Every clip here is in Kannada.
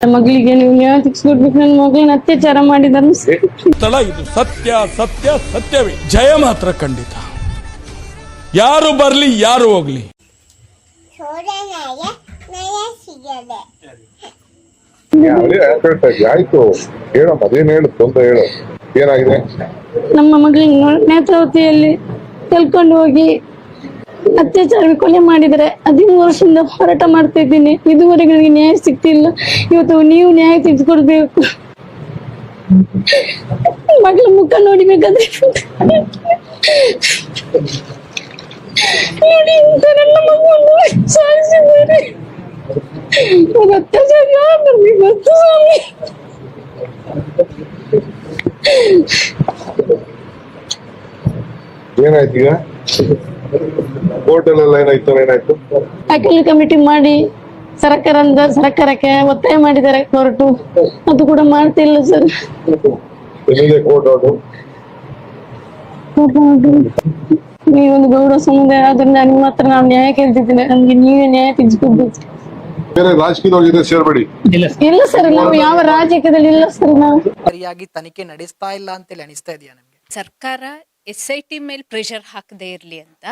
ಮಗಳಿಗೆ ನೀವು ನ್ಯಾಯ ಸಿಕ್ಸ್ಕೊಡ್ಬೇಕು ನನ್ನ ಮಗಳನ್ನ ಅತ್ಯಾಚಾರ ಮಾಡಿದ್ರು ಸ್ಥಳ ಇದು ಸತ್ಯ ಸತ್ಯ ಸತ್ಯವೇ. ಜಯ ಮಾತ್ರ ಖಂಡಿತ. ಯಾರು ಬರ್ಲಿ ಯಾರು ಹೋಗ್ಲಿ? ಆಯ್ತು. ಹೇಳೋ ಅದೇನು ಹೇಳು ತೊಂದ್ರೆ ಹೇಳು. ಏನಾಗಿದೆ? ನಮ್ಮ ಮಗಳಿಗೆ ನೇತ್ರಾವತಿಯಲ್ಲಿ ಕಲ್ಕೊಂಡು ಹೋಗಿ ಅತ್ಯಾಚಾರ ಕೊಲೆ ಮಾಡಿದರೆ ಹದಿಮೂರು ವರ್ಷದಿಂದ ಹೋರಾಟ ಮಾಡ್ತಾ ಇದ್ದೀನಿ. ಇದುವರೆಗೂ ನನಗೆ ನ್ಯಾಯ ಸಿಗ್ತಿಲ್ಲ. ಇವತ್ತು ನೀವು ನ್ಯಾಯ ತೆಗೆದುಕೊಡ್ಬೇಕು. ಮಗಳ ಮುಖ ನೋಡಿಬೇಕಾದ್ರೆ ನೋಡಿ ನನ್ನ ಅತ್ಯಾಚಾರ ಹೋಟೆಲ್ ಎಲ್ಲ ಏನಾಯ್ತು ಏನಾಯ್ತು? ಅಖಿಲ ಕಮಿಟಿ ಮಾಡಿ ಸರ್ಕಾರದ ಸರ್ಕಾರಕ್ಕೆ ಒತ್ತಾಯ ಮಾಡಿದ್ದಾರೆ ಕೋರ್ಟು ಅದು ಕೂಡ ಮಾಡ್ತಿಲ್ಲ ಸರ್. ಎಲ್ಲಿದೆ ಕೋರ್ಟ್ ಆರ್ಡರ್ ನೀವೊಂದು ಗೌಡ ಸಮುದಾಯ ಆದ್ರಿಂದ ನಿಮ್ಮ ಹತ್ರ ನಾನು ನ್ಯಾಯ ಕೇಳ್ತಿದ್ದೀನಿ ನಮ್ಗೆ ನೀವೇ ನ್ಯಾಯ ತೆಗೆದುಕೊಡ್ಬೇಕು ಬೇರೆ ರಾಜಕೀಯದವ್ರ ಜೊತೆ ಸೇರ್ಬೇಡಿ. ಇಲ್ಲ ಸರ್ ನಾವು ಯಾವ ರಾಜಕೀಯದಲ್ಲಿ ಇಲ್ಲ ಸರ್ ನಾವು. ಸರಿಯಾಗಿ ತನಿಖೆ ನಡೆಸ್ತಾ ಇಲ್ಲ ಅಂತೇಳಿ ಅನಿಸ್ತಾ ಇದೆಯಾ ನಮ್ಗೆ? ಸರ್ಕಾರ ಎಸ್ ಐ ಟಿ ಮೇಲೆ ಪ್ರೆಷರ್ ಹಾಕದೇ ಇರಲಿ ಅಂತ,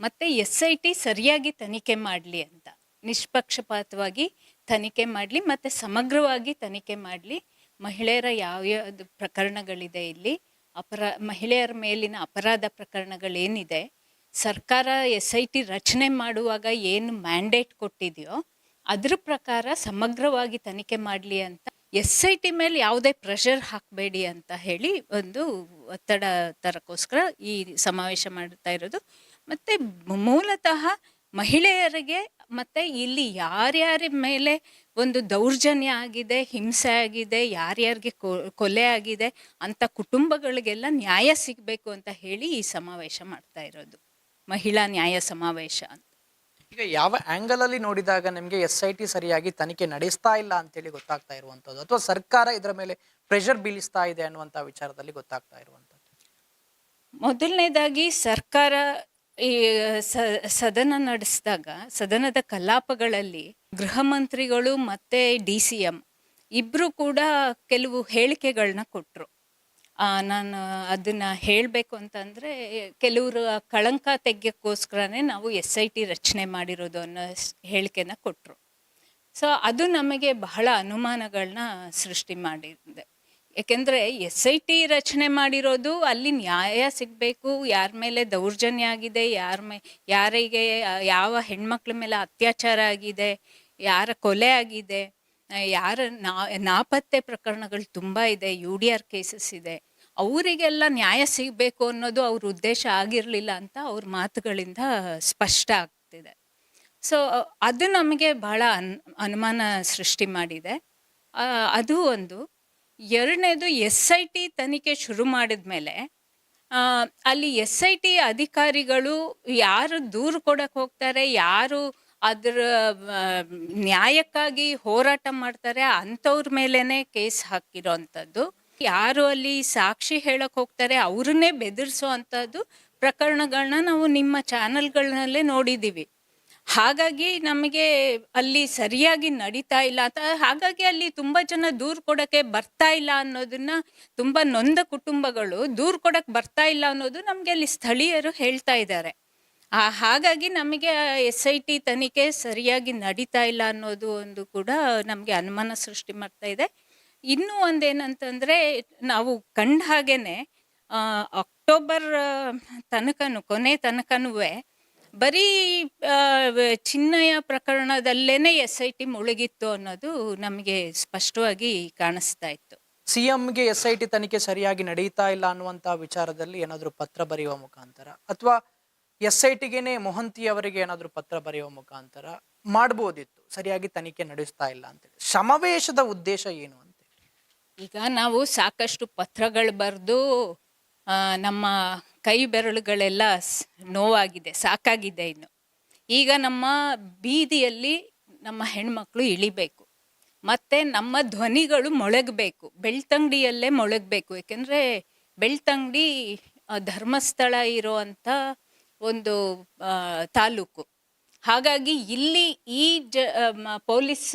ಮತ್ತೆ ಎಸ್ ಐ ಟಿ ಸರಿಯಾಗಿ ತನಿಖೆ ಮಾಡಲಿ ಅಂತ, ನಿಷ್ಪಕ್ಷಪಾತವಾಗಿ ತನಿಖೆ ಮಾಡಲಿ, ಮತ್ತೆ ಸಮಗ್ರವಾಗಿ ತನಿಖೆ ಮಾಡಲಿ, ಮಹಿಳೆಯರ ಯಾವ ಯಾವ್ದು ಪ್ರಕರಣಗಳಿದೆ ಇಲ್ಲಿ, ಅಪರ, ಮಹಿಳೆಯರ ಮೇಲಿನ ಅಪರಾಧ ಪ್ರಕರಣಗಳೇನಿದೆ, ಸರ್ಕಾರ ಎಸ್ ಐ ಟಿ ರಚನೆ ಮಾಡುವಾಗ ಏನು ಮ್ಯಾಂಡೇಟ್ ಕೊಟ್ಟಿದೆಯೋ, ಅದ್ರ ಪ್ರಕಾರ ಸಮಗ್ರವಾಗಿ ತನಿಖೆ ಮಾಡಲಿ ಅಂತ ಎಸ್ ಐ ಟಿ ಮೇಲೆ ಯಾವುದೇ ಪ್ರೆಷರ್ ಹಾಕಬೇಡಿ ಅಂತ ಹೇಳಿ ಒಂದು ಒತ್ತಡ ತರಕ್ಕೋಸ್ಕರ ಈ ಸಮಾವೇಶ ಮಾಡ್ತಾ ಇರೋದು. ಮತ್ತು ಮೂಲತಃ ಮಹಿಳೆಯರಿಗೆ ಮತ್ತು ಇಲ್ಲಿ ಯಾರ್ಯಾರ ಮೇಲೆ ಒಂದು ದೌರ್ಜನ್ಯ ಆಗಿದೆ, ಹಿಂಸೆ ಆಗಿದೆ, ಯಾರ್ಯಾರಿಗೆ ಕೊಲೆ ಆಗಿದೆ ಅಂಥ ಕುಟುಂಬಗಳಿಗೆಲ್ಲ ನ್ಯಾಯ ಸಿಗಬೇಕು ಅಂತ ಹೇಳಿ ಈ ಸಮಾವೇಶ ಮಾಡ್ತಾ ಇರೋದು. ಮಹಿಳಾ ನ್ಯಾಯ ಸಮಾವೇಶ ಅಂತ. ಈಗ ಯಾವ ಆಂಗಲ್ ಅಲ್ಲಿ ನೋಡಿದಾಗ ನಿಮಗೆ ಎಸ್ ಐ ಟಿ ಸರಿಯಾಗಿ ತನಿಖೆ ನಡೆಸ್ತಾ ಇಲ್ಲ ಅಂತೇಳಿ ಗೊತ್ತಾಗ್ತಾ ಇರುವಂತದ್ದು ಅಥವಾ ಸರ್ಕಾರ ಇದರ ಮೇಲೆ ಪ್ರೆಷರ್ ಬೀಳಿಸ್ತಾ ಇದೆ ಅನ್ನುವಂತ ವಿಚಾರದಲ್ಲಿ ಗೊತ್ತಾಗ್ತಾ ಇರುವಂತದ್ದು ಮೊದಲನೇದಾಗಿ ಸರ್ಕಾರ ಈ ಸದನ ನಡೆಸಿದಾಗ, ಸದನದ ಕಲಾಪಗಳಲ್ಲಿ ಗೃಹ ಮಂತ್ರಿಗಳು ಮತ್ತೆ ಡಿ ಸಿ ಎಂ ಇಬ್ಬರು ಕೂಡ ಕೆಲವು ಹೇಳಿಕೆಗಳನ್ನ ಕೊಟ್ಟರು ನಾನು ಅದನ್ನು ಹೇಳಬೇಕು ಅಂತಂದರೆ, ಕೆಲವರು ಕಳಂಕ ತೆಗೆಯೋಕ್ಕೋಸ್ಕರನೇ ನಾವು ಎಸ್ ಐ ಟಿ ರಚನೆ ಮಾಡಿರೋದು ಅನ್ನೋ ಹೇಳಿಕೆನ ಕೊಟ್ಟರು ಸೊ, ಅದು ನಮಗೆ ಬಹಳ ಅನುಮಾನಗಳನ್ನ ಸೃಷ್ಟಿ ಮಾಡಿದೆ. ಏಕೆಂದರೆ, ಎಸ್ ಐ ಟಿ ರಚನೆ ಮಾಡಿರೋದು, ಅಲ್ಲಿ ನ್ಯಾಯ ಸಿಗಬೇಕು, ಯಾರ ಮೇಲೆ ದೌರ್ಜನ್ಯ ಆಗಿದೆ, ಯಾರ ಮೇ, ಯಾರಿಗೆ ಯಾವ ಹೆಣ್ಮಕ್ಳ ಮೇಲೆ ಅತ್ಯಾಚಾರ ಆಗಿದೆ, ಯಾರ ಕೊಲೆ ಆಗಿದೆ ಯಾರ ನಾ, ನಾಪತ್ತೆ ಪ್ರಕರಣಗಳು ತುಂಬ ಇದೆ, ಯು ಡಿ ಆರ್ ಕೇಸಸ್ ಇದೆ. ಅವರಿಗೆಲ್ಲ ನ್ಯಾಯ ಸಿಗಬೇಕು ಅನ್ನೋದು ಅವ್ರ ಉದ್ದೇಶ ಆಗಿರಲಿಲ್ಲ ಅಂತ ಅವ್ರ ಮಾತುಗಳಿಂದ ಸ್ಪಷ್ಟ ಆಗ್ತಿದೆ. ಸೊ ಅದು ನಮಗೆ ಬಹಳ ಅನ್, ಅನುಮಾನ ಸೃಷ್ಟಿ ಮಾಡಿದೆ. ಅದು ಒಂದು. ಎರಡನೇದು ಎಸ್ ಐ ಟಿ ತನಿಖೆ ಶುರು ಮಾಡಿದ ಮೇಲೆ ಅಲ್ಲಿ ಎಸ್ ಐ ಟಿ ಅಧಿಕಾರಿಗಳು ಯಾರು ದೂರು ಕೊಡಕ್ಕೆ ಹೋಗ್ತಾರೆ, ಯಾರು ಅದರ ನ್ಯಾಯಕ್ಕಾಗಿ ಹೋರಾಟ ಮಾಡ್ತಾರೆ ಅಂಥವ್ರ ಮೇಲೇ ಕೇಸ್ ಹಾಕಿರೋವಂಥದ್ದು ಯಾರು ಅಲ್ಲಿ ಸಾಕ್ಷಿ ಹೇಳಕ್ ಹೋಗ್ತಾರೆ, ಅವ್ರನ್ನೇ ಬೆದರಿಸೋ ಅಂಥದ್ದು ಪ್ರಕರಣಗಳನ್ನ ನಾವು ನಿಮ್ಮ ಚಾನಲ್ಗಳನ್ನಲ್ಲೇ ನೋಡಿದ್ದೀವಿ ಹಾಗಾಗಿ ನಮಗೆ ಅಲ್ಲಿ ಸರಿಯಾಗಿ ನಡೀತಾ ಇಲ್ಲ. ಅಂತ ಹಾಗಾಗಿ ಅಲ್ಲಿ ತುಂಬ ಜನ ದೂರು ಕೊಡೋಕ್ಕೆ ಬರ್ತಾ ಇಲ್ಲ ಅನ್ನೋದನ್ನ ತುಂಬ ನೊಂದ ಕುಟುಂಬಗಳು ದೂರು ಕೊಡಕ್ಕೆ ಬರ್ತಾ ಇಲ್ಲ ಅನ್ನೋದು ನಮಗೆ ಅಲ್ಲಿ ಸ್ಥಳೀಯರು ಹೇಳ್ತಾ ಇದ್ದಾರೆ. ಹಾಗಾಗಿ ನಮಗೆ ಎಸ್ ಐ ಟಿ ತನಿಖೆ ಸರಿಯಾಗಿ ನಡೀತಾ ಇಲ್ಲ ಅನ್ನೋದು ಒಂದು ಕೂಡ ನಮಗೆ ಅನುಮಾನ ಸೃಷ್ಟಿ ಮಾಡ್ತಾ ಇದೆ. ಇನ್ನೂ ಒಂದೇನಂತಂದರೆ, ನಾವು ಕಂಡ ಹಾಗೇನೆ ಅಕ್ಟೋಬರ್ ತನಕನು, ಕೊನೆ ತನಕನೂ ಬರೀ ಚಿನ್ನಯ ಪ್ರಕರಣದಲ್ಲೇನೆ ಎಸ್ ಐ ಟಿ ಮುಳುಗಿತ್ತು ಅನ್ನೋದು ನಮಗೆ ಸ್ಪಷ್ಟವಾಗಿ ಕಾಣಿಸ್ತಾ ಇತ್ತು. ಸಿ ಎಂಗೆ ಎಸ್ ಐ ಟಿ ತನಿಖೆ ಸರಿಯಾಗಿ ನಡೀತಾ ಇಲ್ಲ ಅನ್ನುವಂಥ ವಿಚಾರದಲ್ಲಿ ಏನಾದರೂ ಪತ್ರ ಬರೆಯುವ ಮುಖಾಂತರ? ಅಥವಾ ಎಸ್ ಐ ಟಿಗೇನೆ ಮೊಹಂತಿ ಅವರಿಗೆ ಏನಾದರೂ ಪತ್ರ ಬರೆಯುವ ಮುಖಾಂತರ ಮಾಡ್ಬೋದಿತ್ತು, ಸರಿಯಾಗಿ ತನಿಖೆ ನಡೆಸ್ತಾ ಇಲ್ಲ ಅಂತೇಳಿ. ಸಮಾವೇಶದ ಉದ್ದೇಶ ಏನು ಈಗ ನಾವು ಸಾಕಷ್ಟು ಪತ್ರಗಳು ಬರೆದು ನಮ್ಮ ಕೈ ಬೆರಳುಗಳೆಲ್ಲ ನೋವಾಗಿದೆ, ಸಾಕಾಗಿದೆ ಇನ್ನು. ಈಗ ನಮ್ಮ ಬೀದಿಯಲ್ಲಿ ನಮ್ಮ ಹೆಣ್ಮಕ್ಳು ಇಳಿಬೇಕು. ಮತ್ತು ನಮ್ಮ ಧ್ವನಿಗಳು ಮೊಳಗಬೇಕು, ಬೆಳ್ತಂಗಡಿಯಲ್ಲೇ ಮೊಳಗಬೇಕು. ಏಕೆಂದರೆ ಬೆಳ್ತಂಗಡಿ ಧರ್ಮಸ್ಥಳ ಇರೋವಂಥ ಒಂದು ತಾಲೂಕು. ಹಾಗಾಗಿ ಇಲ್ಲಿ ಈ ಜ ಪೊಲೀಸ್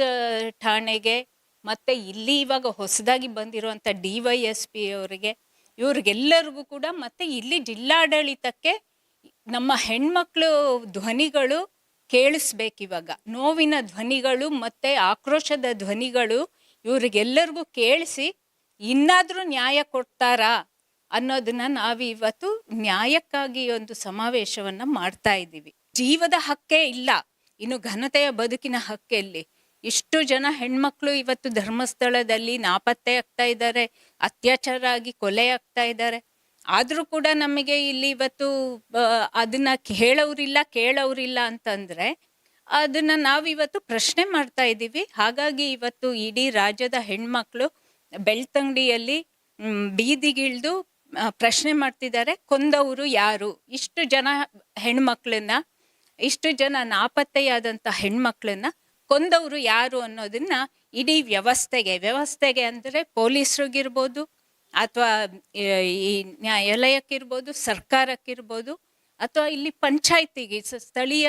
ಠಾಣೆಗೆ ಮತ್ತೆ ಇಲ್ಲಿ ಇವಾಗ ಹೊಸದಾಗಿ ಬಂದಿರುವಂಥ ಡಿ ವೈ ಎಸ್ ಪಿ ಅವರಿಗೆ, ಇವ್ರಿಗೆಲ್ಲರಿಗೂ ಕೂಡ ಮತ್ತು ಇಲ್ಲಿ ಜಿಲ್ಲಾಡಳಿತಕ್ಕೆ ನಮ್ಮ ಹೆಣ್ಮಕ್ಳು ಧ್ವನಿಗಳು ಕೇಳಿಸ್ಬೇಕಿವಾಗ. ನೋವಿನ ಧ್ವನಿಗಳು ಮತ್ತೆ ಆಕ್ರೋಶದ ಧ್ವನಿಗಳು ಇವ್ರಿಗೆಲ್ಲರಿಗೂ ಕೇಳಿಸಿ ಇನ್ನಾದರೂ ನ್ಯಾಯ ಕೊಡ್ತಾರಾ ಅನ್ನೋದನ್ನ ನಾವು ಇವತ್ತು ನ್ಯಾಯಕ್ಕಾಗಿ ಒಂದು ಸಮಾವೇಶವನ್ನು ಮಾಡ್ತಾ ಇದ್ದೀವಿ. ಜೀವದ ಹಕ್ಕೇ ಇಲ್ಲ. ಇನ್ನು ಘನತೆಯ ಬದುಕಿನ ಹಕ್ಕೆಲ್ಲಿ. ಇಷ್ಟು ಜನ ಹೆಣ್ಮಕ್ಳು ಇವತ್ತು ಧರ್ಮಸ್ಥಳದಲ್ಲಿ ನಾಪತ್ತೆ ಆಗ್ತಾ ಇದ್ದಾರೆ, ಅತ್ಯಾಚಾರ ಆಗಿ ಕೊಲೆ ಆಗ್ತಾ ಇದ್ದಾರೆ. ಆದರೂ ಕೂಡ ನಮಗೆ ಇಲ್ಲಿ ಇವತ್ತು ಅದನ್ನ ಹೇಳೋರಿಲ್ಲ ಕೇಳೋರಿಲ್ಲ ಅಂತಂದ್ರೆ ಅದನ್ನ ನಾವಿವತ್ತು ಪ್ರಶ್ನೆ ಮಾಡ್ತಾ ಇದ್ದೀವಿ. ಹಾಗಾಗಿ ಇವತ್ತು ಇಡೀ ರಾಜ್ಯದ ಹೆಣ್ಮಕ್ಳು ಬೆಳ್ತಂಗಡಿಯಲ್ಲಿ ಬೀದಿಗಿಳಿದು ಪ್ರಶ್ನೆ ಮಾಡ್ತಿದ್ದಾರೆ, ಕೊಂದವರು ಯಾರು? ಇಷ್ಟು ಜನ ಹೆಣ್ಮಕ್ಳನ್ನ, ಇಷ್ಟು ಜನ ನಾಪತ್ತೆಯಾದಂಥ ಹೆಣ್ಮಕ್ಳನ್ನ ಕೊಂದವರು ಯಾರು ಅನ್ನೋದನ್ನ ಇಡೀ ವ್ಯವಸ್ಥೆಗೆ ವ್ಯವಸ್ಥೆಗೆ ಅಂದರೆ ಪೊಲೀಸರಿಗಿರ್ಬೋದು ಅಥವಾ, ಈ ನ್ಯಾಯಾಲಯಕ್ಕಿರ್ಬೋದು, ಸರ್ಕಾರಕ್ಕಿರ್ಬೋದು, ಅಥವಾ ಇಲ್ಲಿ ಪಂಚಾಯತಿಗೆ ಸ್ಥಳೀಯ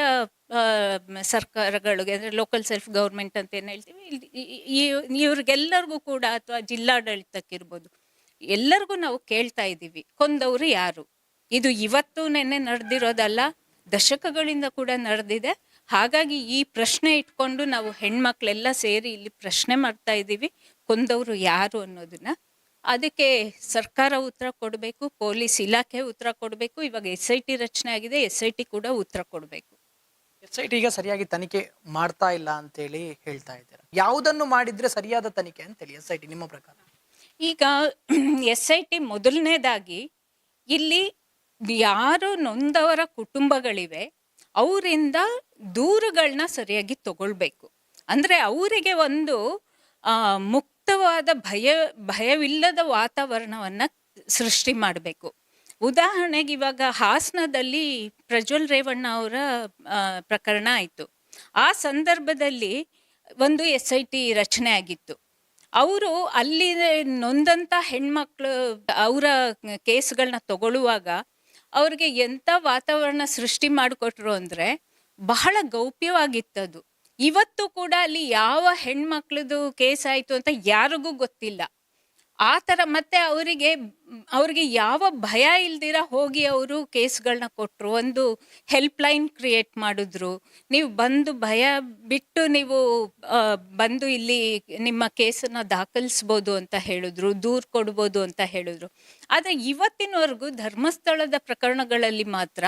ಸರ್ಕಾರಗಳಿಗೆ ಅಂದರೆ ಲೋಕಲ್ ಸೆಲ್ಫ್ ಗೌರ್ಮೆಂಟ್ ಅಂತ ಏನು ಹೇಳ್ತೀವಿ ಇವ್ರಿಗೆಲ್ಲರಿಗೂ ಕೂಡ ಅಥವಾ ಜಿಲ್ಲಾಡಳಿತಕ್ಕಿರ್ಬೋದು, ಎಲ್ಲರಿಗೂ ನಾವು ಕೇಳ್ತಾ ಇದ್ದೀವಿ, ಕೊಂದವರು ಯಾರು? ಇದು ಇವತ್ತು ನೆನ್ನೆ ನಡೆದಿರೋದಲ್ಲ, ದಶಕಗಳಿಂದ ಕೂಡ ನಡೆದಿದೆ ಹಾಗಾಗಿ ಈ ಪ್ರಶ್ನೆ ಇಟ್ಕೊಂಡು ನಾವು ಹೆಣ್ಮಕ್ಳೆಲ್ಲ ಸೇರಿ ಇಲ್ಲಿ ಪ್ರಶ್ನೆ ಮಾಡ್ತಾ ಇದ್ದೀವಿ. ಕೊಂದವರು ಯಾರು ಅನ್ನೋದನ್ನ. ಅದಕ್ಕೆ ಸರ್ಕಾರ ಉತ್ತರ ಕೊಡಬೇಕು ಪೊಲೀಸ್ ಇಲಾಖೆ ಉತ್ತರ ಕೊಡಬೇಕು ಇವಾಗ ಎಸ್ ಐ ಟಿ ರಚನೆ ಆಗಿದೆ ಎಸ್ ಐ ಟಿ ಕೂಡ ಉತ್ತರ ಕೊಡಬೇಕು. ಎಸ್ ಐ ಟಿ ಈಗ ಸರಿಯಾಗಿ ತನಿಖೆ ಮಾಡ್ತಾ ಇಲ್ಲ ಅಂತೇಳಿ ಹೇಳ್ತಾ ಇದ್ದಾರೆ? ಯಾವುದನ್ನು ಮಾಡಿದ್ರೆ ಸರಿಯಾದ ತನಿಖೆ ಅಂತೇಳಿ ಎಸ್ ಐ ಟಿ ನಿಮ್ಮ ಪ್ರಕಾರ? ಈಗ ಎಸ್ ಐ ಟಿ ಮೊದಲನೇದಾಗಿ ಇಲ್ಲಿ ಯಾರು ನೊಂದವರ ಕುಟುಂಬಗಳಿವೆ ಅವರಿಂದ ದೂರುಗಳನ್ನ ಸರಿಯಾಗಿ ತಗೊಳ್ಬೇಕು. ಅಂದರೆ ಅವರಿಗೆ ಒಂದು ಮುಕ್ತವಾದ ಭಯ, ಭಯವಿಲ್ಲದ ವಾತಾವರಣವನ್ನು ಸೃಷ್ಟಿ ಮಾಡಬೇಕು. ಉದಾಹರಣೆಗೆ ಇವಾಗ ಹಾಸನದಲ್ಲಿ ಪ್ರಜ್ವಲ್ ರೇವಣ್ಣ ಅವರ ಪ್ರಕರಣ ಆಯಿತು. ಆ ಸಂದರ್ಭದಲ್ಲಿ ಒಂದು ಎಸ್ ಐ ಟಿ ರಚನೆ ಆಗಿತ್ತು. ಅವರು ಅಲ್ಲಿ ನೊಂದಂಥ ಹೆಣ್ಮಕ್ಳು ಅವರ ಕೇಸ್ಗಳನ್ನ ತಗೊಳ್ಳುವಾಗ ಅವ್ರಿಗೆ ಎಂಥ ವಾತಾವರಣ ಸೃಷ್ಟಿ ಮಾಡಿಕೊಟ್ರು ಅಂದರೆ ಬಹಳ ಗೌಪ್ಯವಾಗಿತ್ತದು. ಇವತ್ತು ಕೂಡ ಅಲ್ಲಿ ಯಾವ ಹೆಣ್ಮಕ್ಳದ್ದು ಕೇಸ್ ಆಯಿತು ಅಂತ ಯಾರಿಗೂ ಗೊತ್ತಿಲ್ಲ. ಆ ಥರ ಮತ್ತೆ ಅವರಿಗೆ ಅವರಿಗೆ ಯಾವ ಭಯ ಇಲ್ದಿರ ಹೋಗಿ ಅವರು ಕೇಸ್ಗಳನ್ನ ಕೊಟ್ಟರು ಒಂದು ಹೆಲ್ಪ್ಲೈನ್ ಕ್ರಿಯೇಟ್ ಮಾಡಿದ್ರು. ನೀವು ಬಂದು ಭಯ ಬಿಟ್ಟು ನೀವು ಬಂದು ಇಲ್ಲಿ ನಿಮ್ಮ ಕೇಸನ್ನು ದಾಖಲಿಸ್ಬೋದು ಅಂತ ಹೇಳಿದ್ರು, ದೂರು ಕೊಡ್ಬೋದು ಅಂತ ಹೇಳಿದ್ರು. ಆದರೆ ಇವತ್ತಿನವರೆಗೂ ಧರ್ಮಸ್ಥಳದ ಪ್ರಕರಣಗಳಲ್ಲಿ ಮಾತ್ರ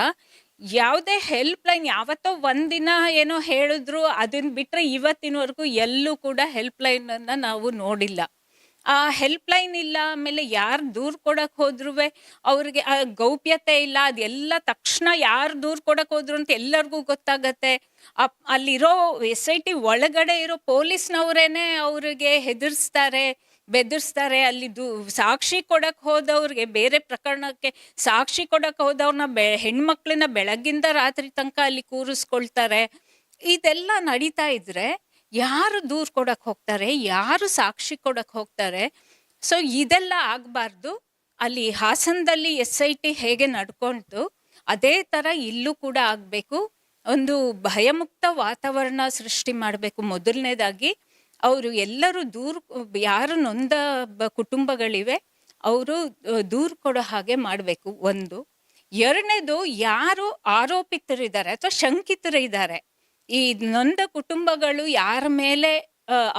ಯಾವುದೇ ಹೆಲ್ಪ್ ಲೈನ್ ಯಾವತ್ತೋ ಒಂದಿನ ಏನೋ ಹೇಳಿದ್ರು ಅದನ್ನ ಬಿಟ್ಟರೆ ಇವತ್ತಿನವರೆಗೂ ಎಲ್ಲೂ ಕೂಡ ಹೆಲ್ಪ್ ಲೈನನ್ನು ನಾವು ನೋಡಿಲ್ಲ. ಆ ಹೆಲ್ಪ್ ಲೈನ್ ಇಲ್ಲ, ಆಮೇಲೆ ಯಾರು ದೂರು ಕೊಡಕ್ಕೆ ಹೋದ್ರು ಅವ್ರಿಗೆ ಆ ಗೌಪ್ಯತೆ ಇಲ್ಲ, ಅದೆಲ್ಲ ತಕ್ಷಣ ಯಾರು ದೂರು ಕೊಡಕ್ಕೆ ಹೋದ್ರು ಅಂತ ಎಲ್ಲರಿಗೂ ಗೊತ್ತಾಗತ್ತೆ. ಅಲ್ಲಿರೋ ಎಸ್ ಐ ಟಿ ಒಳಗಡೆ ಇರೋ ಪೊಲೀಸ್ನವರೇನೆ ಅವ್ರಿಗೆ ಹೆದರ್ಸ್ತಾರೆ, ಬೆದರ್ಸ್ತಾರೆ. ಅಲ್ಲಿ ದೂ ಸಾಕ್ಷಿ ಕೊಡಕ್ಕೆ ಹೋದವ್ರಿಗೆ ಬೇರೆ ಪ್ರಕರಣಕ್ಕೆ ಸಾಕ್ಷಿ ಕೊಡಕ್ಕೆ ಹೋದವ್ರನ್ನ ಬೆ ಹೆಣ್ಮಕ್ಳನ್ನ ಬೆಳಗ್ಗಿಂದ ರಾತ್ರಿ ತನಕ ಅಲ್ಲಿ ಕೂರಿಸ್ಕೊಳ್ತಾರೆ. ಇದೆಲ್ಲ ನಡೀತಾ ಇದ್ರೆ ಯಾರು ದೂರು ಕೊಡಕ್ಕೆ ಹೋಗ್ತಾರೆ, ಯಾರು ಸಾಕ್ಷಿ ಕೊಡಕ್ಕೆ ಹೋಗ್ತಾರೆ, ಸೊ ಇದೆಲ್ಲ ಆಗಬಾರ್ದು. ಅಲ್ಲಿ ಹಾಸನದಲ್ಲಿ ಎಸ್ ಐ ಟಿ ಹೇಗೆ ನಡ್ಕೊಂತು ಅದೇ ಥರ ಇಲ್ಲೂ ಕೂಡ ಆಗಬೇಕು. ಒಂದು ಭಯಮುಕ್ತ ವಾತಾವರಣ ಸೃಷ್ಟಿ ಮಾಡಬೇಕು ಮೊದಲನೇದಾಗಿ. ಅವರು ಎಲ್ಲರೂ ದೂರು, ಯಾರು ನೊಂದ ಕುಟುಂಬಗಳಿವೆ, ಅವರು ದೂರು ಕೊಡೋ ಹಾಗೆ ಮಾಡಬೇಕು ಒಂದು. ಎರಡನೇದು ಯಾರು ಆರೋಪಿತರಿದ್ದಾರೆ ಅಥವಾ ಶಂಕಿತರಿದ್ದಾರೆ ಈ ನೊಂದ ಕುಟುಂಬಗಳು ಯಾರ ಮೇಲೆ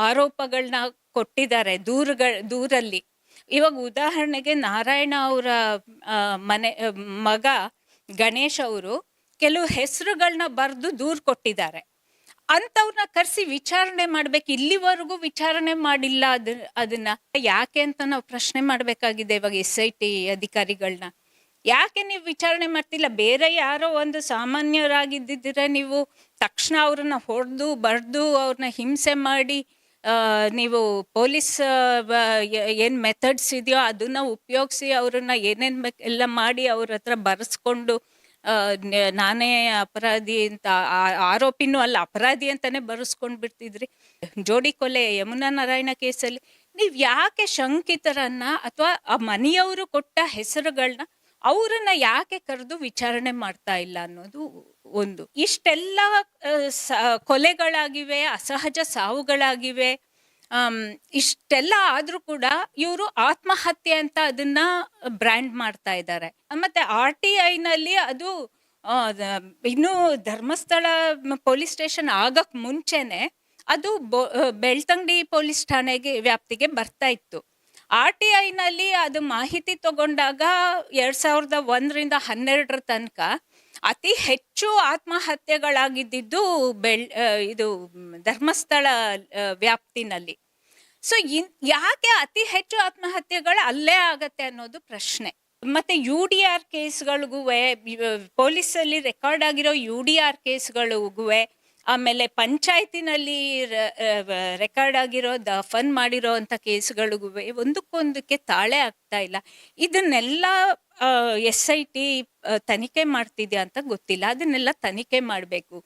ಆರೋಪಗಳನ್ನ ಕೊಟ್ಟಿದ್ದಾರೆ ದೂರುಗಳ ದೂರಲ್ಲಿ. ಇವಾಗ ಉದಾಹರಣೆಗೆ ನಾರಾಯಣ ಅವರ ಮನೆ ಮಗ ಗಣೇಶ್ ಅವರು ಕೆಲವು ಹೆಸರುಗಳನ್ನ ಬರೆದು ದೂರು ಕೊಟ್ಟಿದ್ದಾರೆ. ಅಂಥವ್ರನ್ನ ಕರೆಸಿ ವಿಚಾರಣೆ ಮಾಡ್ಬೇಕು. ಇಲ್ಲಿವರೆಗೂ ವಿಚಾರಣೆ ಮಾಡಿಲ್ಲ ಅದ, ಅದನ್ನ. ಯಾಕೆ ಅಂತ ನಾವು ಪ್ರಶ್ನೆ ಮಾಡಬೇಕಾಗಿದೆ ಇವಾಗ ಎಸ್ ಐ ಟಿ ಅಧಿಕಾರಿಗಳನ್ನ ಯಾಕೆ ನೀವು ವಿಚಾರಣೆ ಮಾಡ್ತಿಲ್ಲ? ಬೇರೆ ಯಾರೋ ಒಂದು ಸಾಮಾನ್ಯರಾಗಿದ್ದಿದ್ರೆ ನೀವು ತಕ್ಷಣ ಅವ್ರನ್ನ ಹೊಡೆದು ಬಡ್ದು ಅವ್ರನ್ನ ಹಿಂಸೆ ಮಾಡಿ ನೀವು ಪೊಲೀಸ್ ಏನು ಮೆಥಡ್ಸ್ ಇದೆಯೋ ಅದನ್ನ ಉಪಯೋಗಿಸಿ ಅವ್ರನ್ನ ಏನೇನು ಬೇಕು ಎಲ್ಲ ಮಾಡಿ ಅವ್ರ ಹತ್ರ ಬರೆಸ್ಕೊಂಡು ನಾನೇ ಅಪರಾಧಿ ಅಂತ ಆರೋಪಿನೂ ಅಲ್ಲ, ಅಪರಾಧಿ ಅಂತಾನೆ ಬರೆಸ್ಕೊಂಡು ಬಿಡ್ತಿದ್ರಿ. ಜೋಡಿ ಕೊಲೆ, ಯಮುನಾ ನಾರಾಯಣ ಕೇಸಲ್ಲಿ, ನೀವು ಯಾಕೆ ಶಂಕಿತರನ್ನ ಅಥವಾ ಆ ಮನೆಯವರು ಕೊಟ್ಟ ಹೆಸರುಗಳನ್ನ ಅವರನ್ನ ಯಾಕೆ ಕರೆದು ವಿಚಾರಣೆ ಮಾಡ್ತಾ ಇಲ್ಲ ಅನ್ನೋದು ಒಂದು. ಇಷ್ಟೆಲ್ಲ ಕೊಲೆಗಳಾಗಿವೆ, ಅಸಹಜ ಸಾವುಗಳಾಗಿವೆ ಇಷ್ಟೆಲ್ಲ ಆದರೂ ಕೂಡ ಇವರು ಆತ್ಮಹತ್ಯೆ ಅಂತ ಅದನ್ನ ಬ್ರ್ಯಾಂಡ್ ಮಾಡ್ತಾ ಇದ್ದಾರೆ. ಮತ್ತೆ ಆರ್ ಟಿ ಐನಲ್ಲಿ ಅದು ಇನ್ನು ಧರ್ಮಸ್ಥಳ ಪೊಲೀಸ್ ಸ್ಟೇಷನ್ ಆಗಕ್ಕೆ ಮುಂಚೆನೆ ಅದು ಬೆಳ್ತಂಗಡಿ ಪೊಲೀಸ್ ಠಾಣೆಗೆ ವ್ಯಾಪ್ತಿಗೆ ಬರ್ತಾ ಇತ್ತು. ಆರ್ ಟಿ ಐನಲ್ಲಿ ಅದು ಮಾಹಿತಿ ತಗೊಂಡಾಗ ಎರಡ್ ಸಾವಿರದ ಒಂದರಿಂದ ಹನ್ನೆರಡರ ತನಕ ಅತಿ ಹೆಚ್ಚು ಆತ್ಮಹತ್ಯೆಗಳಾಗಿದ್ದಿದ್ದು ಬೆಳ್ ಇದು ಧರ್ಮಸ್ಥಳ ವ್ಯಾಪ್ತಿನಲ್ಲಿ. ಸೊ ಇನ್, ಯಾಕೆ ಅತಿ ಹೆಚ್ಚು ಆತ್ಮಹತ್ಯೆಗಳು ಅಲ್ಲೇ ಆಗತ್ತೆ ಅನ್ನೋದು ಪ್ರಶ್ನೆ. ಮತ್ತೆ ಯು ಡಿ ಆರ್ ಕೇಸ್ಗಳಿಗೂ ಪೊಲೀಸಲ್ಲಿ ರೆಕಾರ್ಡ್ ಆಗಿರೋ ಯು ಡಿ ಆರ್ ಕೇಸ್ಗಳಿಗೂ ಆಮೇಲೆ ಪಂಚಾಯತಿನಲ್ಲಿ ರೆಕಾರ್ಡ್ ಆಗಿರೋ, ದಫನ್ ಮಾಡಿರೋ ಅಂಥ ಕೇಸ್ಗಳಿಗೂ ಒಂದಕ್ಕೊಂದಕ್ಕೆ ತಾಳೆ ಆಗ್ತಾ ಇಲ್ಲ. ಇದನ್ನೆಲ್ಲ ಎಸ್ ಐ ಟಿ ತನಿಖೆ ಮಾಡ್ತಿದ್ಯಾ ಅಂತ ಗೊತ್ತಿಲ್ಲ. ಅದನ್ನೆಲ್ಲ ತನಿಖೆ ಮಾಡಬೇಕು.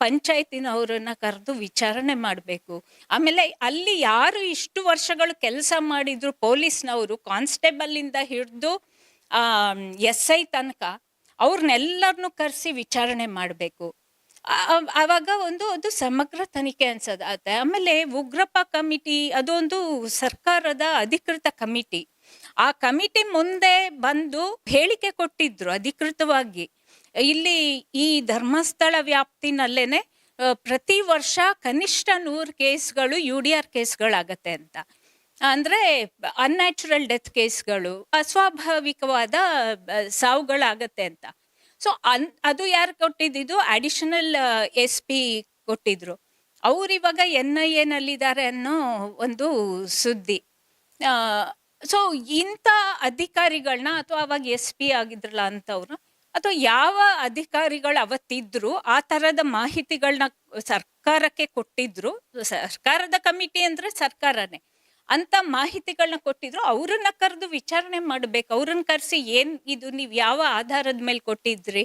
ಪಂಚಾಯತಿನವರನ್ನ ಕರೆದು ವಿಚಾರಣೆ ಮಾಡಬೇಕು. ಆಮೇಲೆ ಅಲ್ಲಿ ಯಾರು ಇಷ್ಟು ವರ್ಷಗಳು ಕೆಲಸ ಮಾಡಿದ್ರು ಪೊಲೀಸ್ನವರು ಕಾನ್ಸ್ಟೇಬಲ್ ಇಂದ ಹಿಡಿದು ಎಸ್ ಐ ತನಕ ಅವ್ರನ್ನೆಲ್ಲರನ್ನೂ ಕರೆಸಿ ವಿಚಾರಣೆ ಮಾಡಬೇಕು. ಆವಾಗ ಒಂದು ಅದು ಸಮಗ್ರ ತನಿಖೆ ಅನ್ಸತ್ತೆ ಆಮೇಲೆ ಉಗ್ರಪ್ಪ ಕಮಿಟಿ, ಅದೊಂದು ಸರ್ಕಾರದ ಅಧಿಕೃತ ಕಮಿಟಿ. ಆ ಕಮಿಟಿ ಮುಂದೆ ಬಂದು ಹೇಳಿಕೆ ಕೊಟ್ಟಿದ್ರು ಅಧಿಕೃತವಾಗಿ. ಇಲ್ಲಿ ಈ ಧರ್ಮಸ್ಥಳ ವ್ಯಾಪ್ತಿನಲ್ಲೇನೆ ಪ್ರತಿ ವರ್ಷ ಕನಿಷ್ಠ ನೂರು ಕೇಸ್ಗಳು ಯು ಡಿ ಆರ್ ಕೇಸ್ಗಳಾಗತ್ತೆ ಅಂತ. ಅಂದ್ರೆ ಅನ್ಯಾಚುರಲ್ ಡೆತ್ ಕೇಸ್ಗಳು, ಅಸ್ವಾಭಾವಿಕವಾದ ಸಾವುಗಳಾಗತ್ತೆ ಅಂತ. ಸೊ ಅನ್, ಅದು ಯಾರು ಕೊಟ್ಟಿದ್ದು? ಅಡಿಷನಲ್ ಎಸ್ ಪಿ ಕೊಟ್ಟಿದ್ರು. ಅವ್ರು ಇವಾಗ ಎನ್ ಐ ಎನಲ್ಲಿದ್ದಾರೆ ಅನ್ನೋ ಒಂದು ಸುದ್ದಿ. ಸೊ ಇಂಥ ಅಧಿಕಾರಿಗಳನ್ನ ಅಥವಾ ಅವಾಗ ಎಸ್ ಪಿ ಆಗಿದ್ರಲ್ಲ ಅಂತವ್ರು, ಅಥವಾ ಯಾವ ಅಧಿಕಾರಿಗಳು ಅವತ್ತಿದ್ರು, ಆ ತರದ ಮಾಹಿತಿಗಳನ್ನ ಸರ್ಕಾರಕ್ಕೆ ಕೊಟ್ಟಿದ್ರು, ಸರ್ಕಾರದ ಕಮಿಟಿ ಅಂದ್ರೆ ಸರ್ಕಾರನೇ. ಅಂತ ಮಾಹಿತಿಗಳನ್ನ ಕೊಟ್ಟಿದ್ರು, ಅವ್ರನ್ನ ಕರೆದು ವಿಚಾರಣೆ ಮಾಡ್ಬೇಕು. ಅವ್ರನ್ನ ಕರೆಸಿ ಏನ್ ಇದು, ನೀವು ಯಾವ ಆಧಾರದ ಮೇಲೆ ಕೊಟ್ಟಿದ್ರಿ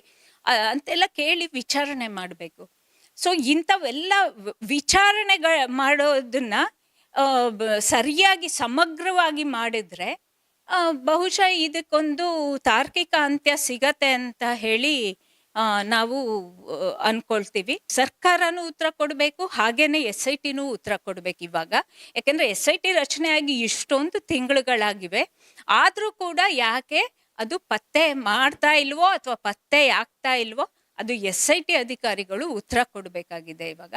ಅಂತೆಲ್ಲ ಕೇಳಿ ವಿಚಾರಣೆ ಮಾಡಬೇಕು. ಸೊ, ಇಂಥವೆಲ್ಲ ವಿಚಾರಣೆ ವಿಚಾರಣೆಗಳ ಮಾಡೋದನ್ನ ಸರಿಯಾಗಿ ಸಮಗ್ರವಾಗಿ ಮಾಡಿದ್ರೆ ಬಹುಶಃ ಇದಕ್ಕೊಂದು ತಾರ್ಕಿಕ ಅಂತ್ಯ ಸಿಗತ್ತೆ ಅಂತ ಹೇಳಿ ನಾವು ಅನ್ಕೊಳ್ತೀವಿ. ಸರ್ಕಾರನೂ ಉತ್ತರ ಕೊಡಬೇಕು, ಹಾಗೇನೆ ಎಸ್ ಐ ಟಿನೂ ಉತ್ತರ ಕೊಡಬೇಕು ಇವಾಗ. ಯಾಕೆಂದ್ರೆ ಎಸ್ ಐ ಟಿ ರಚನೆಯಾಗಿ ಇಷ್ಟೊಂದು ತಿಂಗಳುಗಳಾಗಿವೆ. ಆದರೂ ಕೂಡ ಯಾಕೆ ಅದು ಪತ್ತೆ ಮಾಡ್ತಾ ಇಲ್ವೋ ಅಥವಾ ಪತ್ತೆ ಆಗ್ತಾ ಇಲ್ವೋ, ಅದು ಎಸ್ ಐ ಟಿ ಅಧಿಕಾರಿಗಳು ಉತ್ತರ ಕೊಡಬೇಕಾಗಿದೆ ಇವಾಗ.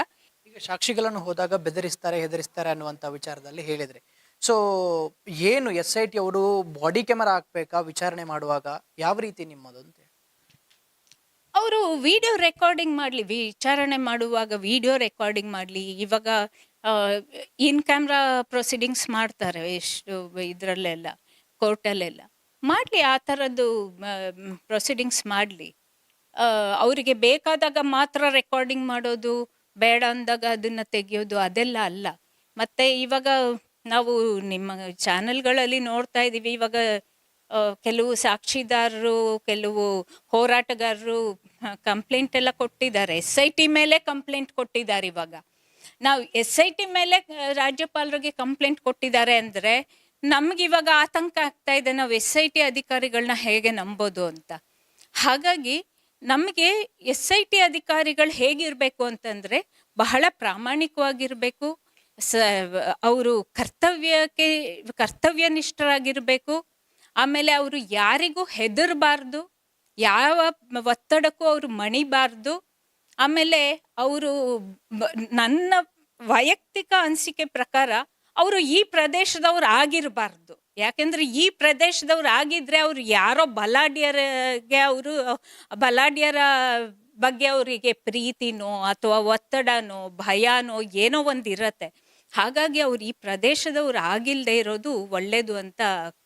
ಈಗ ಸಾಕ್ಷಿಗಳನ್ನು ಹೋದಾಗ ಬೆದರಿಸ್ತಾರೆ, ಹೆದರಿಸ್ತಾರೆ ಅನ್ನುವಂಥ ವಿಚಾರದಲ್ಲಿ ಹೇಳಿದರೆ. ಸೊ ಏನು ಎಸ್ ಐ ಟಿ ಅವರು ಬಾಡಿ ಕ್ಯಾಮರಾ ಹಾಕ್ಬೇಕಾ ವಿಚಾರಣೆ ಮಾಡುವಾಗ? ಯಾವ ರೀತಿ ನಿಮ್ಮದು ಅಂತ ಅವರು ವಿಡಿಯೋ ರೆಕಾರ್ಡಿಂಗ್ ಮಾಡಲಿ, ವಿಚಾರಣೆ ಮಾಡುವಾಗ ವಿಡಿಯೋ ರೆಕಾರ್ಡಿಂಗ್ ಮಾಡಲಿ, ಇವಾಗ ಇನ್ ಕ್ಯಾಮ್ರಾ ಪ್ರೊಸೀಡಿಂಗ್ಸ್ ಮಾಡ್ತಾರೆ ಎಷ್ಟು ಇದರಲ್ಲೆಲ್ಲ ಕೋರ್ಟಲ್ಲೆಲ್ಲ ಮಾಡಲಿ, ಆ ಥರದ್ದು ಪ್ರೊಸೀಡಿಂಗ್ಸ್ ಮಾಡಲಿ. ಅವರಿಗೆ ಬೇಕಾದಾಗ ಮಾತ್ರ ರೆಕಾರ್ಡಿಂಗ್ ಮಾಡೋದು, ಬೇಡ ಅಂದಾಗ ಅದನ್ನ ತೆಗೆಯೋದು, ಅದೆಲ್ಲ ಅಲ್ಲ. ಮತ್ತೆ ಇವಾಗ ನಾವು ನಿಮ್ಮ ಚಾನೆಲ್ಗಳಲ್ಲಿ ನೋಡ್ತಾ ಇದ್ದೀವಿ ಇವಾಗ ಕೆಲವು ಸಾಕ್ಷಿದಾರರು, ಕೆಲವು ಹೋರಾಟಗಾರರು ಕಂಪ್ಲೇಂಟ್ ಎಲ್ಲ ಕೊಟ್ಟಿದ್ದಾರೆ. ಎಸ್ ಐ ಟಿ ಮೇಲೆ ಕಂಪ್ಲೇಂಟ್ ಕೊಟ್ಟಿದ್ದಾರೆ ಇವಾಗ. ನಾವು ಎಸ್ ಐ ಟಿ ಮೇಲೆ ರಾಜ್ಯಪಾಲರಿಗೆ ಕಂಪ್ಲೇಂಟ್ ಕೊಟ್ಟಿದ್ದಾರೆ ಅಂದರೆ ನಮ್ಗೆ ಇವಾಗ ಆತಂಕ ಆಗ್ತಾ ಇದೆ. ನಾವು ಎಸ್ ಐ ಟಿ ಅಧಿಕಾರಿಗಳನ್ನ ಹೇಗೆ ನಂಬೋದು ಅಂತ. ಹಾಗಾಗಿ ನಮಗೆ ಎಸ್ ಐ ಟಿ ಅಧಿಕಾರಿಗಳು ಹೇಗಿರಬೇಕು ಅಂತಂದರೆ ಬಹಳ ಪ್ರಾಮಾಣಿಕವಾಗಿರಬೇಕು. ಸ ಅವರು ಕರ್ತವ್ಯಕ್ಕೆ, ಕರ್ತವ್ಯನಿಷ್ಠರಾಗಿರ್ಬೇಕು. ಆಮೇಲೆ ಅವರು ಯಾರಿಗೂ ಹೆದರಬಾರ್ದು, ಯಾವ ಒತ್ತಡಕ್ಕೂ ಅವರು ಮಣಿಬಾರ್ದು. ಆಮೇಲೆ ಅವರು ನನ್ನ ವೈಯಕ್ತಿಕ ಅನಿಸಿಕೆ ಪ್ರಕಾರ ಅವರು ಈ ಪ್ರದೇಶದವ್ರು ಆಗಿರಬಾರ್ದು. ಯಾಕೆಂದ್ರೆ ಈ ಪ್ರದೇಶದವ್ರು ಆಗಿದ್ರೆ ಅವ್ರು ಯಾರೋ ಬಲಾಢ್ಯರಿಗೆ ಅವರು, ಬಲಾಢ್ಯರ ಬಗ್ಗೆ ಅವರಿಗೆ ಪ್ರೀತಿನೋ ಅಥವಾ ಒತ್ತಡನೋ ಭಯನೋ ಏನೋ ಒಂದು ಇರತ್ತೆ. ಹಾಗಾಗಿ ಅವ್ರು ಈ ಪ್ರದೇಶದವ್ರು ಆಗಿಲ್ಲದೆ ಇರೋದು ಒಳ್ಳೇದು ಅಂತ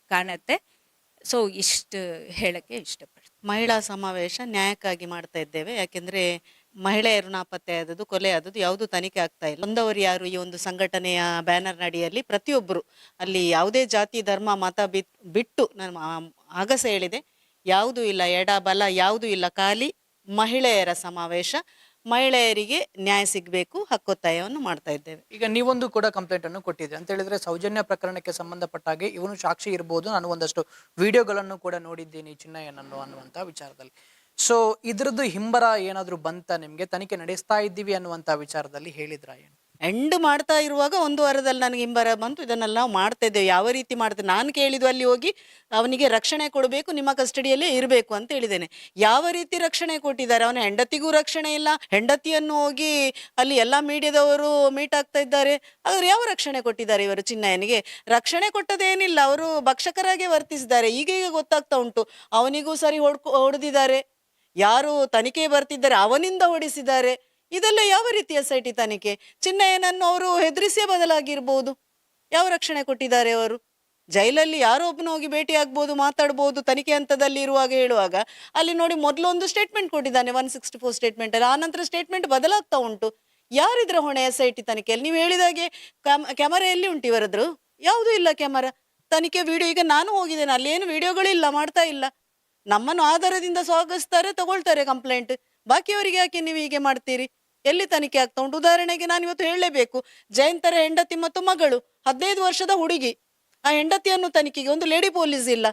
ಕಾಣತ್ತೆ. ಸೊ, ಇಷ್ಟು ಹೇಳಕ್ಕೆ ಇಷ್ಟಪಡ್ತೀನಿ. ಮಹಿಳಾ ಸಮಾವೇಶ ನ್ಯಾಯಕ್ಕಾಗಿ ಮಾಡ್ತಾ ಇದ್ದೇವೆ. ಯಾಕೆಂದ್ರೆ ಮಹಿಳೆಯರು ನಾಪತ್ತೆ ಆದದ್ದು, ಕೊಲೆ ಆದದ್ದು ಯಾವುದು ತನಿಖೆ ಆಗ್ತಾ ಇಲ್ಲ. ಒಂದವರು ಯಾರು ಈ ಒಂದು ಸಂಘಟನೆಯ ಬ್ಯಾನರ್ ನಡಿಯಲ್ಲಿ? ಪ್ರತಿಯೊಬ್ಬರು ಅಲ್ಲಿ ಯಾವುದೇ ಜಾತಿ, ಧರ್ಮ, ಮತ ಬಿಟ್ಟು ನಾನು ಆಗಸ ಹೇಳಿದೆ. ಯಾವುದೂ ಇಲ್ಲ ಎಡ, ಬಲ, ಯಾವುದೂ ಇಲ್ಲ, ಖಾಲಿ ಮಹಿಳೆಯರ ಸಮಾವೇಶ. ಮಹಿಳೆಯರಿಗೆ ನ್ಯಾಯ ಸಿಗಬೇಕು ಹಕ್ಕೊತ್ತಾಯವನ್ನು ಮಾಡ್ತಾ ಇದ್ದೇವೆ. ಈಗ ನೀವೊಂದು ಕೂಡ ಕಂಪ್ಲೇಂಟ್ ಅನ್ನು ಕೊಟ್ಟಿದ್ರಿ ಅಂತ ಹೇಳಿದ್ರೆ ಸೌಜನ್ಯ ಪ್ರಕರಣಕ್ಕೆ ಸಂಬಂಧಪಟ್ಟ ಹಾಗೆ ಇವನು ಸಾಕ್ಷಿ ಇರಬಹುದು ನಾನು ಒಂದಷ್ಟು ವಿಡಿಯೋಗಳನ್ನು ಕೂಡ ನೋಡಿದ್ದೀನಿ ಚಿನ್ನಯ್ಯನನ್ನು ಅನ್ನುವಂಥ ವಿಚಾರದಲ್ಲಿ. ಸೊ ಇದ್ರದ್ದು ಹಿಂಬರ ಏನಾದರೂ ಬಂತ ನಿಮಗೆ? ತನಿಖೆ ನಡೆಸ್ತಾ ಇದ್ದೀವಿ ಅನ್ನುವಂಥ ವಿಚಾರದಲ್ಲಿ ಹೇಳಿದ್ರ ಏನು? ಎಂಡ್ ಮಾಡ್ತಾ ಇರುವಾಗ ಒಂದು ವಾರದಲ್ಲಿ ನನಗೆ ಹಿಂಬರ ಬಂತು. ಇದನ್ನೆಲ್ಲ ನಾವು ಮಾಡ್ತಾ ಇದ್ದೇವೆ. ಯಾವ ರೀತಿ ಮಾಡ್ತೇವೆ ನಾನು ಕೇಳಿದ್ದು ಅಲ್ಲಿ ಹೋಗಿ ಅವನಿಗೆ ರಕ್ಷಣೆ ಕೊಡಬೇಕು, ನಿಮ್ಮ ಕಸ್ಟಡಿಯಲ್ಲೇ ಇರಬೇಕು ಅಂತ ಹೇಳಿದ್ದೇನೆ. ಯಾವ ರೀತಿ ರಕ್ಷಣೆ ಕೊಟ್ಟಿದ್ದಾರೆ? ಅವನ ಹೆಂಡತಿಗೂ ರಕ್ಷಣೆ ಇಲ್ಲ. ಹೆಂಡತಿಯನ್ನು ಹೋಗಿ ಅಲ್ಲಿ ಎಲ್ಲ ಮೀಡಿಯಾದವರು ಮೀಟ್ ಆಗ್ತಾ ಇದ್ದಾರೆ. ಅವರು ಯಾವ ರಕ್ಷಣೆ ಕೊಟ್ಟಿದ್ದಾರೆ ಇವರು ಚಿನ್ನಯ್ಯನಿಗೆ? ರಕ್ಷಣೆ ಕೊಟ್ಟದೇನಿಲ್ಲ. ಅವರು ಭಕ್ಷಕರಾಗೆ ವರ್ತಿಸಿದ್ದಾರೆ. ಈಗ ಈಗ ಗೊತ್ತಾಗ್ತಾ ಉಂಟು. ಅವನಿಗೂ ಸರಿ ಹೊಡ್ಕೊ, ಹೊಡೆದಿದ್ದಾರೆ. ಯಾರು ತನಿಖೆ ಬರ್ತಿದ್ದಾರೆ, ಅವನಿಂದ ಹೊಡಿಸಿದ್ದಾರೆ. ಇದೆಲ್ಲ ಯಾವ ರೀತಿಯ ಸೈಟಿ ತನಿಖೆ ಚಿನ್ನಯ್ಯನನ್ನು ಅವರು ಹೆದರಿಸೇ ಬದಲಾಗಿರ್ಬೋದು. ಯಾವ ರಕ್ಷಣೆ ಕೊಟ್ಟಿದ್ದಾರೆ ಅವರು? ಜೈಲಲ್ಲಿ ಯಾರೋ ಒಬ್ಬನ ಹೋಗಿ ಭೇಟಿ ಆಗ್ಬೋದು ಮಾತಾಡ್ಬೋದು, ತನಿಖೆ ಹಂತದಲ್ಲಿ ಇರುವಾಗ ಹೇಳುವಾಗ ಅಲ್ಲಿ ನೋಡಿ ಮೊದಲೊಂದು ಸ್ಟೇಟ್ಮೆಂಟ್ ಕೊಟ್ಟಿದ್ದಾನೆ ಒನ್ ಸಿಕ್ಸ್ಟಿ ಫೋರ್ ಸ್ಟೇಟ್ಮೆಂಟ್ ಅಲ್ಲಿ ಆನಂತರ ಸ್ಟೇಟ್ಮೆಂಟ್ ಬದಲಾಗ್ತಾ ಉಂಟು. ಯಾರಿದ್ರ ಹೊಣೆ ಎಸ್ ಐ ಟಿ ತನಿಖೆಯಲ್ಲಿ ನೀವು ಹೇಳಿದಾಗೆ ಕ್ಯಾಮರಾ ಎಲ್ಲಿ ಉಂಟು ಇವರದ್ರು? ಯಾವುದೂ ಇಲ್ಲ ಕ್ಯಾಮರಾ. ತನಿಖೆ ವಿಡಿಯೋ ಈಗ ನಾನು ಹೋಗಿದ್ದೇನೆ, ಅಲ್ಲಿ ಏನು ವಿಡಿಯೋಗಳಿಲ್ಲ ಮಾಡ್ತಾ ಇಲ್ಲ. ನಮ್ಮನ್ನು ಆಧಾರದಿಂದ ಸ್ವಾಗತಿಸ್ತಾರೆ, ತಗೊಳ್ತಾರೆ ಕಂಪ್ಲೇಂಟ್ ಬಾಕಿಯವರಿಗೆ ಯಾಕೆ ನೀವು ಹೀಗೆ ಮಾಡ್ತೀರಿ? ಎಲ್ಲಿ ತನಿಖೆ ಆಗ್ತಾ ಉಂಟು ಉದಾಹರಣೆಗೆ ನಾನು ಇವತ್ತು ಹೇಳಲೇಬೇಕು. ಜಯಂತರ ಹೆಂಡತಿ ಮತ್ತು ಮಗಳು, ಹದಿನೈದು ವರ್ಷದ ಹುಡುಗಿ. ಆ ಹೆಂಡತಿಯನ್ನು ತನಿಖೆಗೆ ಒಂದು ಲೇಡಿ ಪೊಲೀಸ್ ಇಲ್ಲ.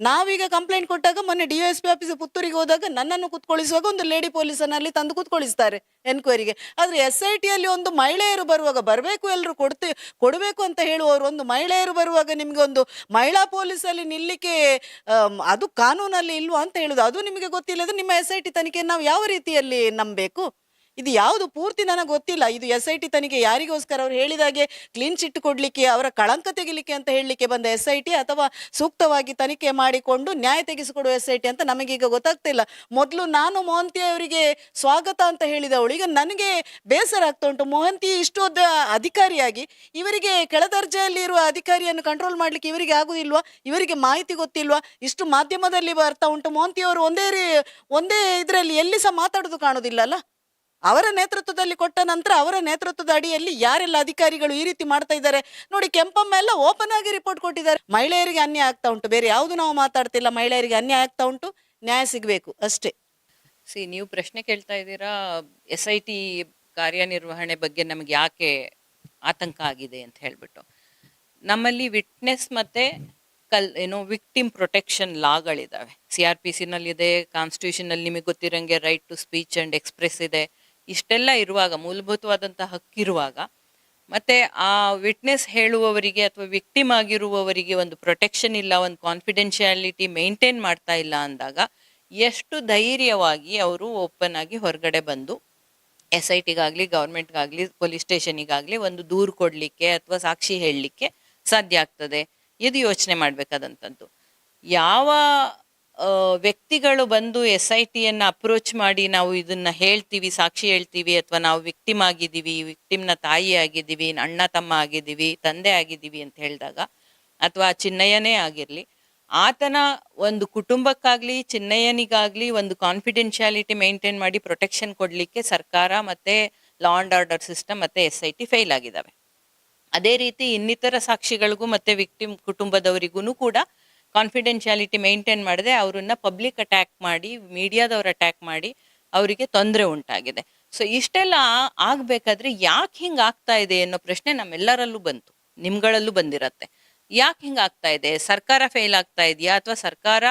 ನಾವೀಗ ಕಂಪ್ಲೇಂಟ್ ಕೊಟ್ಟಾಗ ಮೊನ್ನೆ ಡಿ ಎಸ್ ಪಿ ಆಫೀಸ್ ಪುತ್ತೂರಿಗೆ ಹೋದಾಗ ನನ್ನನ್ನು ಕುತ್ಕೊಳಿಸುವಾಗ ಒಂದು ಲೇಡಿ ಪೊಲೀಸನ್ನು ಅಲ್ಲಿ ತಂದು ಕುತ್ಕೊಳಿಸ್ತಾರೆ ಎನ್ಕ್ವೈರಿಗೆ. ಆದರೆ ಎಸ್ ಐ ಟಿಯಲ್ಲಿ ಒಂದು ಮಹಿಳೆಯರು ಬರುವಾಗ ಬರಬೇಕು ಎಲ್ಲರೂ ಕೊಡ್ತಿ, ಕೊಡಬೇಕು ಅಂತ ಹೇಳುವವರು ಒಂದು ಮಹಿಳೆಯರು ಬರುವಾಗ ನಿಮಗೆ ಒಂದು ಮಹಿಳಾ ಪೊಲೀಸಲ್ಲಿ ನಿಲ್ಲಿಕೆ ಅದು ಕಾನೂನಲ್ಲಿ ಇಲ್ವಾ ಅಂತ ಹೇಳೋದು. ಅದು ನಿಮಗೆ ಗೊತ್ತಿಲ್ಲದೆ ನಿಮ್ಮ ಎಸ್ ಐ ಟಿ ತನಿಖೆ ನಾವು ಯಾವ ರೀತಿಯಲ್ಲಿ ನಂಬಬೇಕು? ಇದು ಯಾವುದು ಪೂರ್ತಿ ನನಗೆ ಗೊತ್ತಿಲ್ಲ. ಇದು ಎಸ್ ಐ ಟಿ ತನಿಖೆ ಯಾರಿಗೋಸ್ಕರ? ಅವ್ರು ಹೇಳಿದಾಗೆ ಕ್ಲೀನ್ ಚಿಟ್ ಕೊಡಲಿಕ್ಕೆ, ಅವರ ಕಳಂಕ ತೆಗಿಲಿಕ್ಕೆ ಅಂತ ಹೇಳಲಿಕ್ಕೆ ಬಂದ ಎಸ್ ಐ ಟಿ ಅಥವಾ ಸೂಕ್ತವಾಗಿ ತನಿಖೆ ಮಾಡಿಕೊಂಡು ನ್ಯಾಯ ತೆಗೆಸಿಕೊಡುವ ಎಸ್ ಐ ಟಿ ಅಂತ ನಮಗೀಗ ಗೊತ್ತಾಗ್ತಿಲ್ಲ. ಮೊದಲು ನಾನು ಮೋಹಂತಿ ಅವರಿಗೆ ಸ್ವಾಗತ ಅಂತ ಹೇಳಿದವಳು. ಈಗ ನನಗೆ ಬೇಸರ ಆಗ್ತಾ ಉಂಟು ಮೋಹಂತಿ ಇಷ್ಟು ಅಧಿಕಾರಿಯಾಗಿ, ಇವರಿಗೆ ಕೆಳದರ್ಜೆಯಲ್ಲಿ ಇರುವ ಅಧಿಕಾರಿಯನ್ನು ಕಂಟ್ರೋಲ್ ಮಾಡಲಿಕ್ಕೆ ಇವರಿಗೆ ಆಗುದಿಲ್ವಾ? ಇವರಿಗೆ ಮಾಹಿತಿ ಗೊತ್ತಿಲ್ವಾ? ಇಷ್ಟು ಮಾಧ್ಯಮದಲ್ಲಿ ಬರ್ತಾ ಉಂಟು ಮೋಹಂತಿ ಅವರು ಒಂದೇ ರೀ, ಒಂದೇ ಇದರಲ್ಲಿ ಎಲ್ಲಿ ಸಹ ಮಾತಾಡೋದು ಕಾಣೋದಿಲ್ಲ ಅಲ್ಲ? ಅವರ ನೇತೃತ್ವದಲ್ಲಿ ಕೊಟ್ಟ ನಂತರ ಅವರ ನೇತೃತ್ವದ ಅಡಿಯಲ್ಲಿ ಯಾರೆಲ್ಲ ಅಧಿಕಾರಿಗಳು ಈ ರೀತಿ ಮಾಡ್ತಾ ಇದ್ದಾರೆ? ನೋಡಿ, ಕೆಂಪಮ್ಮ ಎಲ್ಲ ಓಪನ್ ಆಗಿ ರಿಪೋರ್ಟ್ ಕೊಟ್ಟಿದ್ದಾರೆ. ಮಹಿಳೆಯರಿಗೆ ಅನ್ಯಾಯ ಆಗ್ತಾ ಉಂಟು. ಬೇರೆ ಯಾವುದು ನಾವು ಮಾತಾಡ್ತಿಲ್ಲ. ಮಹಿಳೆಯರಿಗೆ ಅನ್ಯಾಯ ಆಗ್ತಾ ಉಂಟು. ನ್ಯಾಯ ಸಿಗಬೇಕು ಅಷ್ಟೇ. ಸಿ, ನೀವು ಪ್ರಶ್ನೆ ಕೇಳ್ತಾ ಇದ್ದೀರಾ? ಎಸ್ ಐ ಟಿ ಕಾರ್ಯನಿರ್ವಹಣೆ ಬಗ್ಗೆ ನಮಗೆ ಯಾಕೆ ಆತಂಕ ಆಗಿದೆ ಅಂತ ಹೇಳ್ಬಿಟ್ಟು. ನಮ್ಮಲ್ಲಿ ವಿಟ್ನೆಸ್ ಮತ್ತೆ ಕಲ್, ಏನು ವಿಕ್ಟಿಮ್ ಪ್ರೊಟೆಕ್ಷನ್ ಲಾಗಳಿದ್ದಾವೆ ಸಿ ಆರ್ ಪಿ ಸಿನಲ್ಲಿದೆ ಕಾನ್ಸ್ಟಿಟ್ಯೂಷನಲ್ಲಿ ನಿಮಗೆ ಗೊತ್ತಿರೋಂಗೆ right to speech and express ಇದೆ. ಇಷ್ಟೆಲ್ಲ ಇರುವಾಗ ಮೂಲಭೂತವಾದಂಥ ಹಕ್ಕಿರುವಾಗ, ಮತ್ತೆ ಆ ವಿಟ್ನೆಸ್ ಹೇಳುವವರಿಗೆ ಅಥವಾ ವಿಕ್ಟಿಮ್ ಆಗಿರುವವರಿಗೆ ಒಂದು ಪ್ರೊಟೆಕ್ಷನ್ ಇಲ್ಲ, ಒಂದು ಕಾನ್ಫಿಡೆನ್ಷಿಯಾಲಿಟಿ ಮೇಂಟೈನ್ ಮಾಡ್ತಾ ಇಲ್ಲ ಅಂದಾಗ, ಎಷ್ಟು ಧೈರ್ಯವಾಗಿ ಅವರು ಓಪನ್ ಆಗಿ ಹೊರಗಡೆ ಬಂದು ಎಸ್ ಐ ಟಿಗಾಗಲಿ ಗೌರ್ಮೆಂಟ್ಗಾಗಲಿ ಪೊಲೀಸ್ ಸ್ಟೇಷನಿಗಾಗಲಿ ಒಂದು ದೂರು ಕೊಡಲಿಕ್ಕೆ ಅಥವಾ ಸಾಕ್ಷಿ ಹೇಳಲಿಕ್ಕೆ ಸಾಧ್ಯ ಆಗ್ತದೆ. ಇದು ಯೋಚನೆ ಮಾಡಬೇಕಾದಂಥದ್ದು. ಯಾವ ವ್ಯಕ್ತಿಗಳು ಬಂದು ಎಸ್ ಐ ಟಿಯನ್ನು ಅಪ್ರೋಚ್ ಮಾಡಿ ನಾವು ಇದನ್ನ ಹೇಳ್ತೀವಿ, ಸಾಕ್ಷಿ ಹೇಳ್ತೀವಿ ಅಥವಾ ನಾವು ವಿಕ್ಟಿಮ್ ಆಗಿದ್ದೀವಿ ವಿಕ್ಟಿಮ್ನ ತಾಯಿ ಆಗಿದ್ದೀವಿ, ಅಣ್ಣ ತಮ್ಮ ಆಗಿದ್ದೀವಿ, ತಂದೆ ಆಗಿದ್ದೀವಿ ಅಂತ ಹೇಳಿದಾಗ, ಅಥವಾ ಚಿನ್ನಯ್ಯನೇ ಆಗಿರಲಿ, ಆತನ ಒಂದು ಕುಟುಂಬಕ್ಕಾಗ್ಲಿ, ಚಿನ್ನಯ್ಯನಿಗಾಗ್ಲಿ ಒಂದು ಕಾನ್ಫಿಡೆನ್ಷಿಯಾಲಿಟಿ ಮೇಂಟೈನ್ ಮಾಡಿ ಪ್ರೊಟೆಕ್ಷನ್ ಕೊಡಲಿಕ್ಕೆ ಸರ್ಕಾರ ಮತ್ತೆ ಲಾ ಅಂಡ್ ಆರ್ಡರ್ ಸಿಸ್ಟಮ್ ಮತ್ತೆ ಎಸ್ ಐ ಟಿ ಫೇಲ್ ಆಗಿದ್ದಾವೆ. ಅದೇ ರೀತಿ ಇನ್ನಿತರ ಸಾಕ್ಷಿಗಳಿಗೂ ಮತ್ತೆ ವಿಕ್ಟಿಮ್ ಕುಟುಂಬದವರಿಗೂ ಕೂಡ ಕಾನ್ಫಿಡೆನ್ಶಿಯಾಲಿಟಿ ಮೇಂಟೈನ್ ಮಾಡದೆ ಅವರನ್ನ ಪಬ್ಲಿಕ್ ಅಟ್ಯಾಕ್ ಮಾಡಿ ಮೀಡಿಯಾದವ್ರು ಅಟ್ಯಾಕ್ ಮಾಡಿ ಅವರಿಗೆ ತೊಂದರೆ ಉಂಟಾಗಿದೆ. ಸೊ ಇಷ್ಟೆಲ್ಲ ಆಗ್ಬೇಕಾದ್ರೆ ಯಾಕೆ ಹಿಂಗೆ ಆಗ್ತಾ ಇದೆ ಅನ್ನೋ ಪ್ರಶ್ನೆ ನಮ್ಮೆಲ್ಲರಲ್ಲೂ ಬಂತು. ನಿಮ್ಗಳಲ್ಲೂ ಬಂದಿರತ್ತೆ. ಯಾಕೆ ಹಿಂಗೆ ಆಗ್ತಾ ಇದೆ? ಸರ್ಕಾರ ಫೇಲ್ ಆಗ್ತಾ ಇದೆಯಾ? ಅಥವಾ ಸರ್ಕಾರ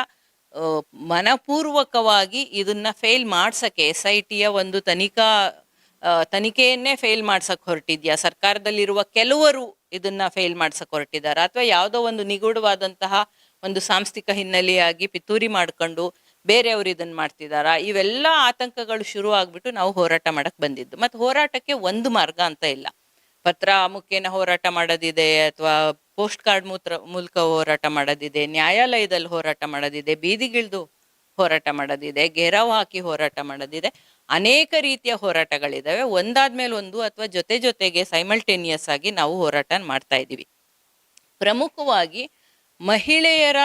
ಮನಪೂರ್ವಕವಾಗಿ ಇದನ್ನ ಫೇಲ್ ಮಾಡ್ಸಕ್ಕೆ ಎಸ್ ಐ ಟಿಯ ಒಂದು ತನಿಖಾ ತನಿಖೆಯನ್ನೇ ಫೇಲ್ ಮಾಡ್ಸಕ್ ಹೊರಟಿದ್ಯಾ? ಸರ್ಕಾರದಲ್ಲಿರುವ ಕೆಲವರು ಇದನ್ನ ಫೇಲ್ ಮಾಡ್ಸಕ್ ಹೊರಟಿದ್ದಾರೆ ಅಥವಾ ಯಾವುದೋ ಒಂದು ನಿಗೂಢವಾದಂತಹ ಒಂದು ಸಾಂಸ್ಥಿಕ ಹಿನ್ನೆಲೆಯಾಗಿ ಪಿತೂರಿ ಮಾಡ್ಕೊಂಡು ಬೇರೆಯವರು ಇದನ್ನ ಮಾಡ್ತಿದಾರಾ? ಇವೆಲ್ಲ ಆತಂಕಗಳು ಶುರು ಆಗ್ಬಿಟ್ಟು ನಾವು ಹೋರಾಟ ಮಾಡಕ್ ಬಂದಿದ್ದು. ಮತ್ತೆ ಹೋರಾಟಕ್ಕೆ ಒಂದು ಮಾರ್ಗ ಅಂತ ಇಲ್ಲ. ಪತ್ರ ಮುಖೇನ ಹೋರಾಟ ಮಾಡೋದಿದೆ ಅಥವಾ ಪೋಸ್ಟ್ ಕಾರ್ಡ್ ಮೂತ್ರ, ಮೂಲಕ ಹೋರಾಟ ಮಾಡೋದಿದೆ ನ್ಯಾಯಾಲಯದಲ್ಲಿ ಹೋರಾಟ ಮಾಡೋದಿದೆ, ಬೀದಿಗಿಳಿದು ಹೋರಾಟ ಮಾಡೋದಿದೆ ಘೇರಾವ್ ಹಾಕಿ ಹೋರಾಟ ಮಾಡೋದಿದೆ. ಅನೇಕ ರೀತಿಯ ಹೋರಾಟಗಳಿದಾವೆ. ಒಂದಾದ್ಮೇಲೆ ಒಂದು ಅಥವಾ ಜೊತೆ ಜೊತೆಗೆ ಸೈಮಲ್ಟೇನಿಯಸ್ ಆಗಿ ನಾವು ಹೋರಾಟ ಮಾಡ್ತಾ ಇದ್ದೀವಿ ಪ್ರಮುಖವಾಗಿ ಮಹಿಳೆಯರ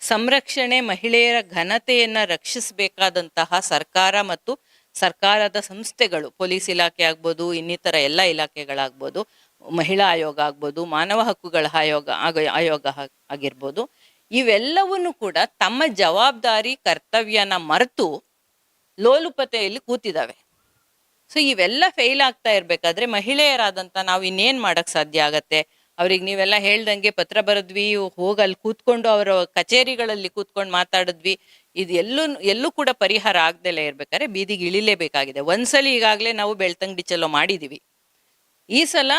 ಸಂರಕ್ಷಣೆ, ಮಹಿಳೆಯರ ಘನತೆಯನ್ನು ರಕ್ಷಿಸಬೇಕಾದಂತಹ ಸರ್ಕಾರ ಮತ್ತು ಸರ್ಕಾರದ ಸಂಸ್ಥೆಗಳು, ಪೊಲೀಸ್ ಇಲಾಖೆ ಆಗ್ಬೋದು, ಇನ್ನಿತರ ಎಲ್ಲ ಇಲಾಖೆಗಳಾಗ್ಬೋದು, ಮಹಿಳಾ ಆಯೋಗ ಆಗ್ಬೋದು, ಮಾನವ ಹಕ್ಕುಗಳ ಆಯೋಗ, ಆಗ- ಆಯೋಗ ಆಗಿರ್ಬೋದು, ಇವೆಲ್ಲವನ್ನು ಕೂಡ ತಮ್ಮ ಜವಾಬ್ದಾರಿ, ಕರ್ತವ್ಯನ ಮರೆತು ಲೋಲುಪತೆಯಲ್ಲಿ ಕೂತಿದ್ದಾವೆ ಸೊ, ಇವೆಲ್ಲ ಫೇಲ್ ಆಗ್ತಾ ಇರಬೇಕಾದ್ರೆ ಮಹಿಳೆಯರಾದಂಥ ನಾವು ಇನ್ನೇನು ಮಾಡೋಕ್ಕೆ ಸಾಧ್ಯ ಆಗತ್ತೆ? ಅವ್ರಿಗೆ ನೀವೆಲ್ಲ ಹೇಳ್ದಂಗೆ ಪತ್ರ ಬರೆದ್ವಿ, ಹೋಗಿ ಅಲ್ಲಿ ಕೂತ್ಕೊಂಡು ಅವರ ಕಚೇರಿಗಳಲ್ಲಿ ಕೂತ್ಕೊಂಡು ಮಾತಾಡಿದ್ವಿ. ಇದು ಎಲ್ಲೂ ಎಲ್ಲೂ ಕೂಡ ಪರಿಹಾರ ಆಗ್ದಲೇ ಇರ್ಬೇಕಾದ್ರೆ ಬೀದಿಗೆ ಇಳಿಲೇಬೇಕಾಗಿದೆ. ಒಂದ್ಸಲಿ ಈಗಾಗಲೇ ನಾವು ಬೆಳ್ತಂಗಡಿ ಚಲೋ ಮಾಡಿದೀವಿ. ಈ ಸಲ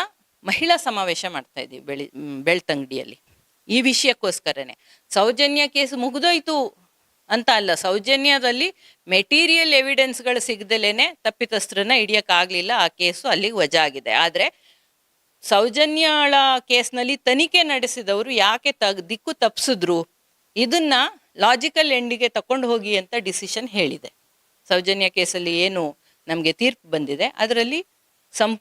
ಮಹಿಳಾ ಸಮಾವೇಶ ಮಾಡ್ತಾ ಇದ್ದೀವಿ ಬೆಳಿ ಬೆಳ್ತಂಗಡಿಯಲ್ಲಿ. ಈ ವಿಷಯಕ್ಕೋಸ್ಕರನೇ. ಸೌಜನ್ಯ ಕೇಸ್ ಮುಗಿದೋಯ್ತು ಅಂತ ಅಲ್ಲ, ಸೌಜನ್ಯದಲ್ಲಿ ಮೆಟೀರಿಯಲ್ ಎವಿಡೆನ್ಸ್ಗಳು ಸಿಗದಲೇನೆ ತಪ್ಪಿತಸ್ತ್ರನ ಹಿಡಿಯೋಕ್ಕಾಗಲಿಲ್ಲ ಆ ಕೇಸು ಅಲ್ಲಿಗೆ ವಜಾ ಆಗಿದೆ. ಆದರೆ ಸೌಜನ್ಯಳ ಕೇಸ್ನಲ್ಲಿ ತನಿಖೆ ನಡೆಸಿದವರು ಯಾಕೆ ತ ದಿಕ್ಕು ತಪ್ಪಿಸಿದ್ರು ಇದನ್ನ ಲಾಜಿಕಲ್ ಎಂಡಿಗೆ ತಕೊಂಡು ಹೋಗಿ ಅಂತ ಡಿಸಿಷನ್ ಹೇಳಿದೆ. ಸೌಜನ್ಯ ಕೇಸಲ್ಲಿ ಏನು ನಮಗೆ ತೀರ್ಪು ಬಂದಿದೆ. ಅದರಲ್ಲಿ ಸಂ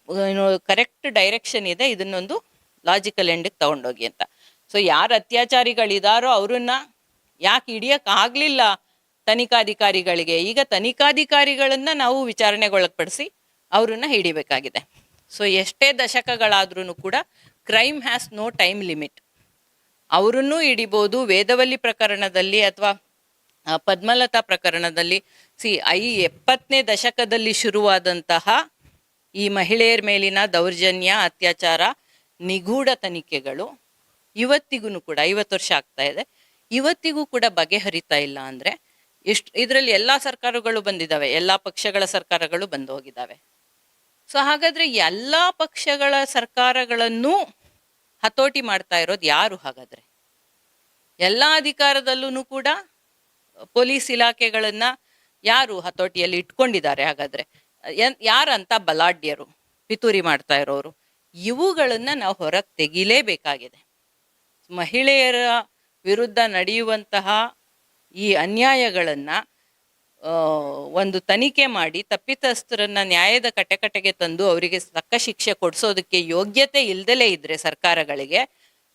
ಕರೆಕ್ಟ್ ಡೈರೆಕ್ಷನ್ ಇದೆ. ಇದನ್ನೊಂದು ಲಾಜಿಕಲ್ ಎಂಡಿಗೆ ತಗೊಂಡೋಗಿ ಅಂತ. ಸೊ ಯಾರು ಅತ್ಯಾಚಾರಿಗಳಿದಾರೋ ಅವ್ರನ್ನ ಯಾಕೆ ಹಿಡಿಯಕ್ಕೆ ಆಗಲಿಲ್ಲ ತನಿಖಾಧಿಕಾರಿಗಳಿಗೆ? ಈಗ ತನಿಖಾಧಿಕಾರಿಗಳನ್ನ ನಾವು ವಿಚಾರಣೆಗೊಳಪಡಿಸಿ ಅವ್ರನ್ನ ಹಿಡಿಬೇಕಾಗಿದೆ. ಸೊ ಎಷ್ಟೇ ದಶಕಗಳಾದ್ರೂ ಕೂಡ crime has no time limit ಅವರನ್ನು ಹಿಡಿಬೋದು ವೇದವಲ್ಲಿ ಪ್ರಕರಣದಲ್ಲಿ ಅಥವಾ ಪದ್ಮಲತಾ ಪ್ರಕರಣದಲ್ಲಿ. ಸಿ ಐ ಎಪ್ಪತ್ತನೇ ದಶಕದಲ್ಲಿ ಶುರುವಾದಂತಹ ಈ ಮಹಿಳೆಯರ ಮೇಲಿನ ದೌರ್ಜನ್ಯ, ಅತ್ಯಾಚಾರ, ನಿಗೂಢ ತನಿಖೆಗಳು ಇವತ್ತಿಗೂ ಕೂಡ, ಐವತ್ತು ವರ್ಷ ಆಗ್ತಾ ಇದೆ. ಇವತ್ತಿಗೂ ಕೂಡ ಬಗೆಹರಿತಾ ಇಲ್ಲ ಅಂದ್ರೆ ಎಷ್ಟು ಇದರಲ್ಲಿ ಎಲ್ಲ ಸರ್ಕಾರಗಳು ಬಂದಿದ್ದಾವೆ, ಎಲ್ಲ ಪಕ್ಷಗಳ ಸರ್ಕಾರಗಳು ಬಂದು ಹೋಗಿದ್ದಾವೆ. ಸೊ ಹಾಗಾದ್ರೆ ಎಲ್ಲ ಪಕ್ಷಗಳ ಸರ್ಕಾರಗಳನ್ನು ಹತೋಟಿ ಮಾಡ್ತಾ ಇರೋದು ಯಾರು ಹಾಗಾದ್ರೆ? ಎಲ್ಲ ಅಧಿಕಾರದಲ್ಲೂ ಕೂಡ ಪೊಲೀಸ್ ಇಲಾಖೆಗಳನ್ನ ಯಾರು ಹತೋಟಿಯಲ್ಲಿ ಇಟ್ಕೊಂಡಿದ್ದಾರೆ ಹಾಗಾದ್ರೆ? ಯಾರಂತ ಬಲಾಢ್ಯರು, ಪಿತೂರಿ ಮಾಡ್ತಾ ಇರೋರು, ಇವುಗಳನ್ನ ನಾವು ಹೊರಗೆ ತೆಗಿಲೇಬೇಕಾಗಿದೆ. ಮಹಿಳೆಯರ ವಿರುದ್ಧ ನಡೆಯುವಂತಹ ಈ ಅನ್ಯಾಯಗಳನ್ನ ಒಂದು ತನಿಖೆ ಮಾಡಿ ತಪ್ಪಿತಸ್ಥರನ್ನ ನ್ಯಾಯದ ಕಟಕಟೆಗೆ ತಂದು ಅವರಿಗೆ ತಕ್ಕ ಶಿಕ್ಷೆ ಕೊಡಿಸೋದಕ್ಕೆ ಯೋಗ್ಯತೆ ಇಲ್ದಲೇ ಇದ್ರೆ ಸರ್ಕಾರಗಳಿಗೆ,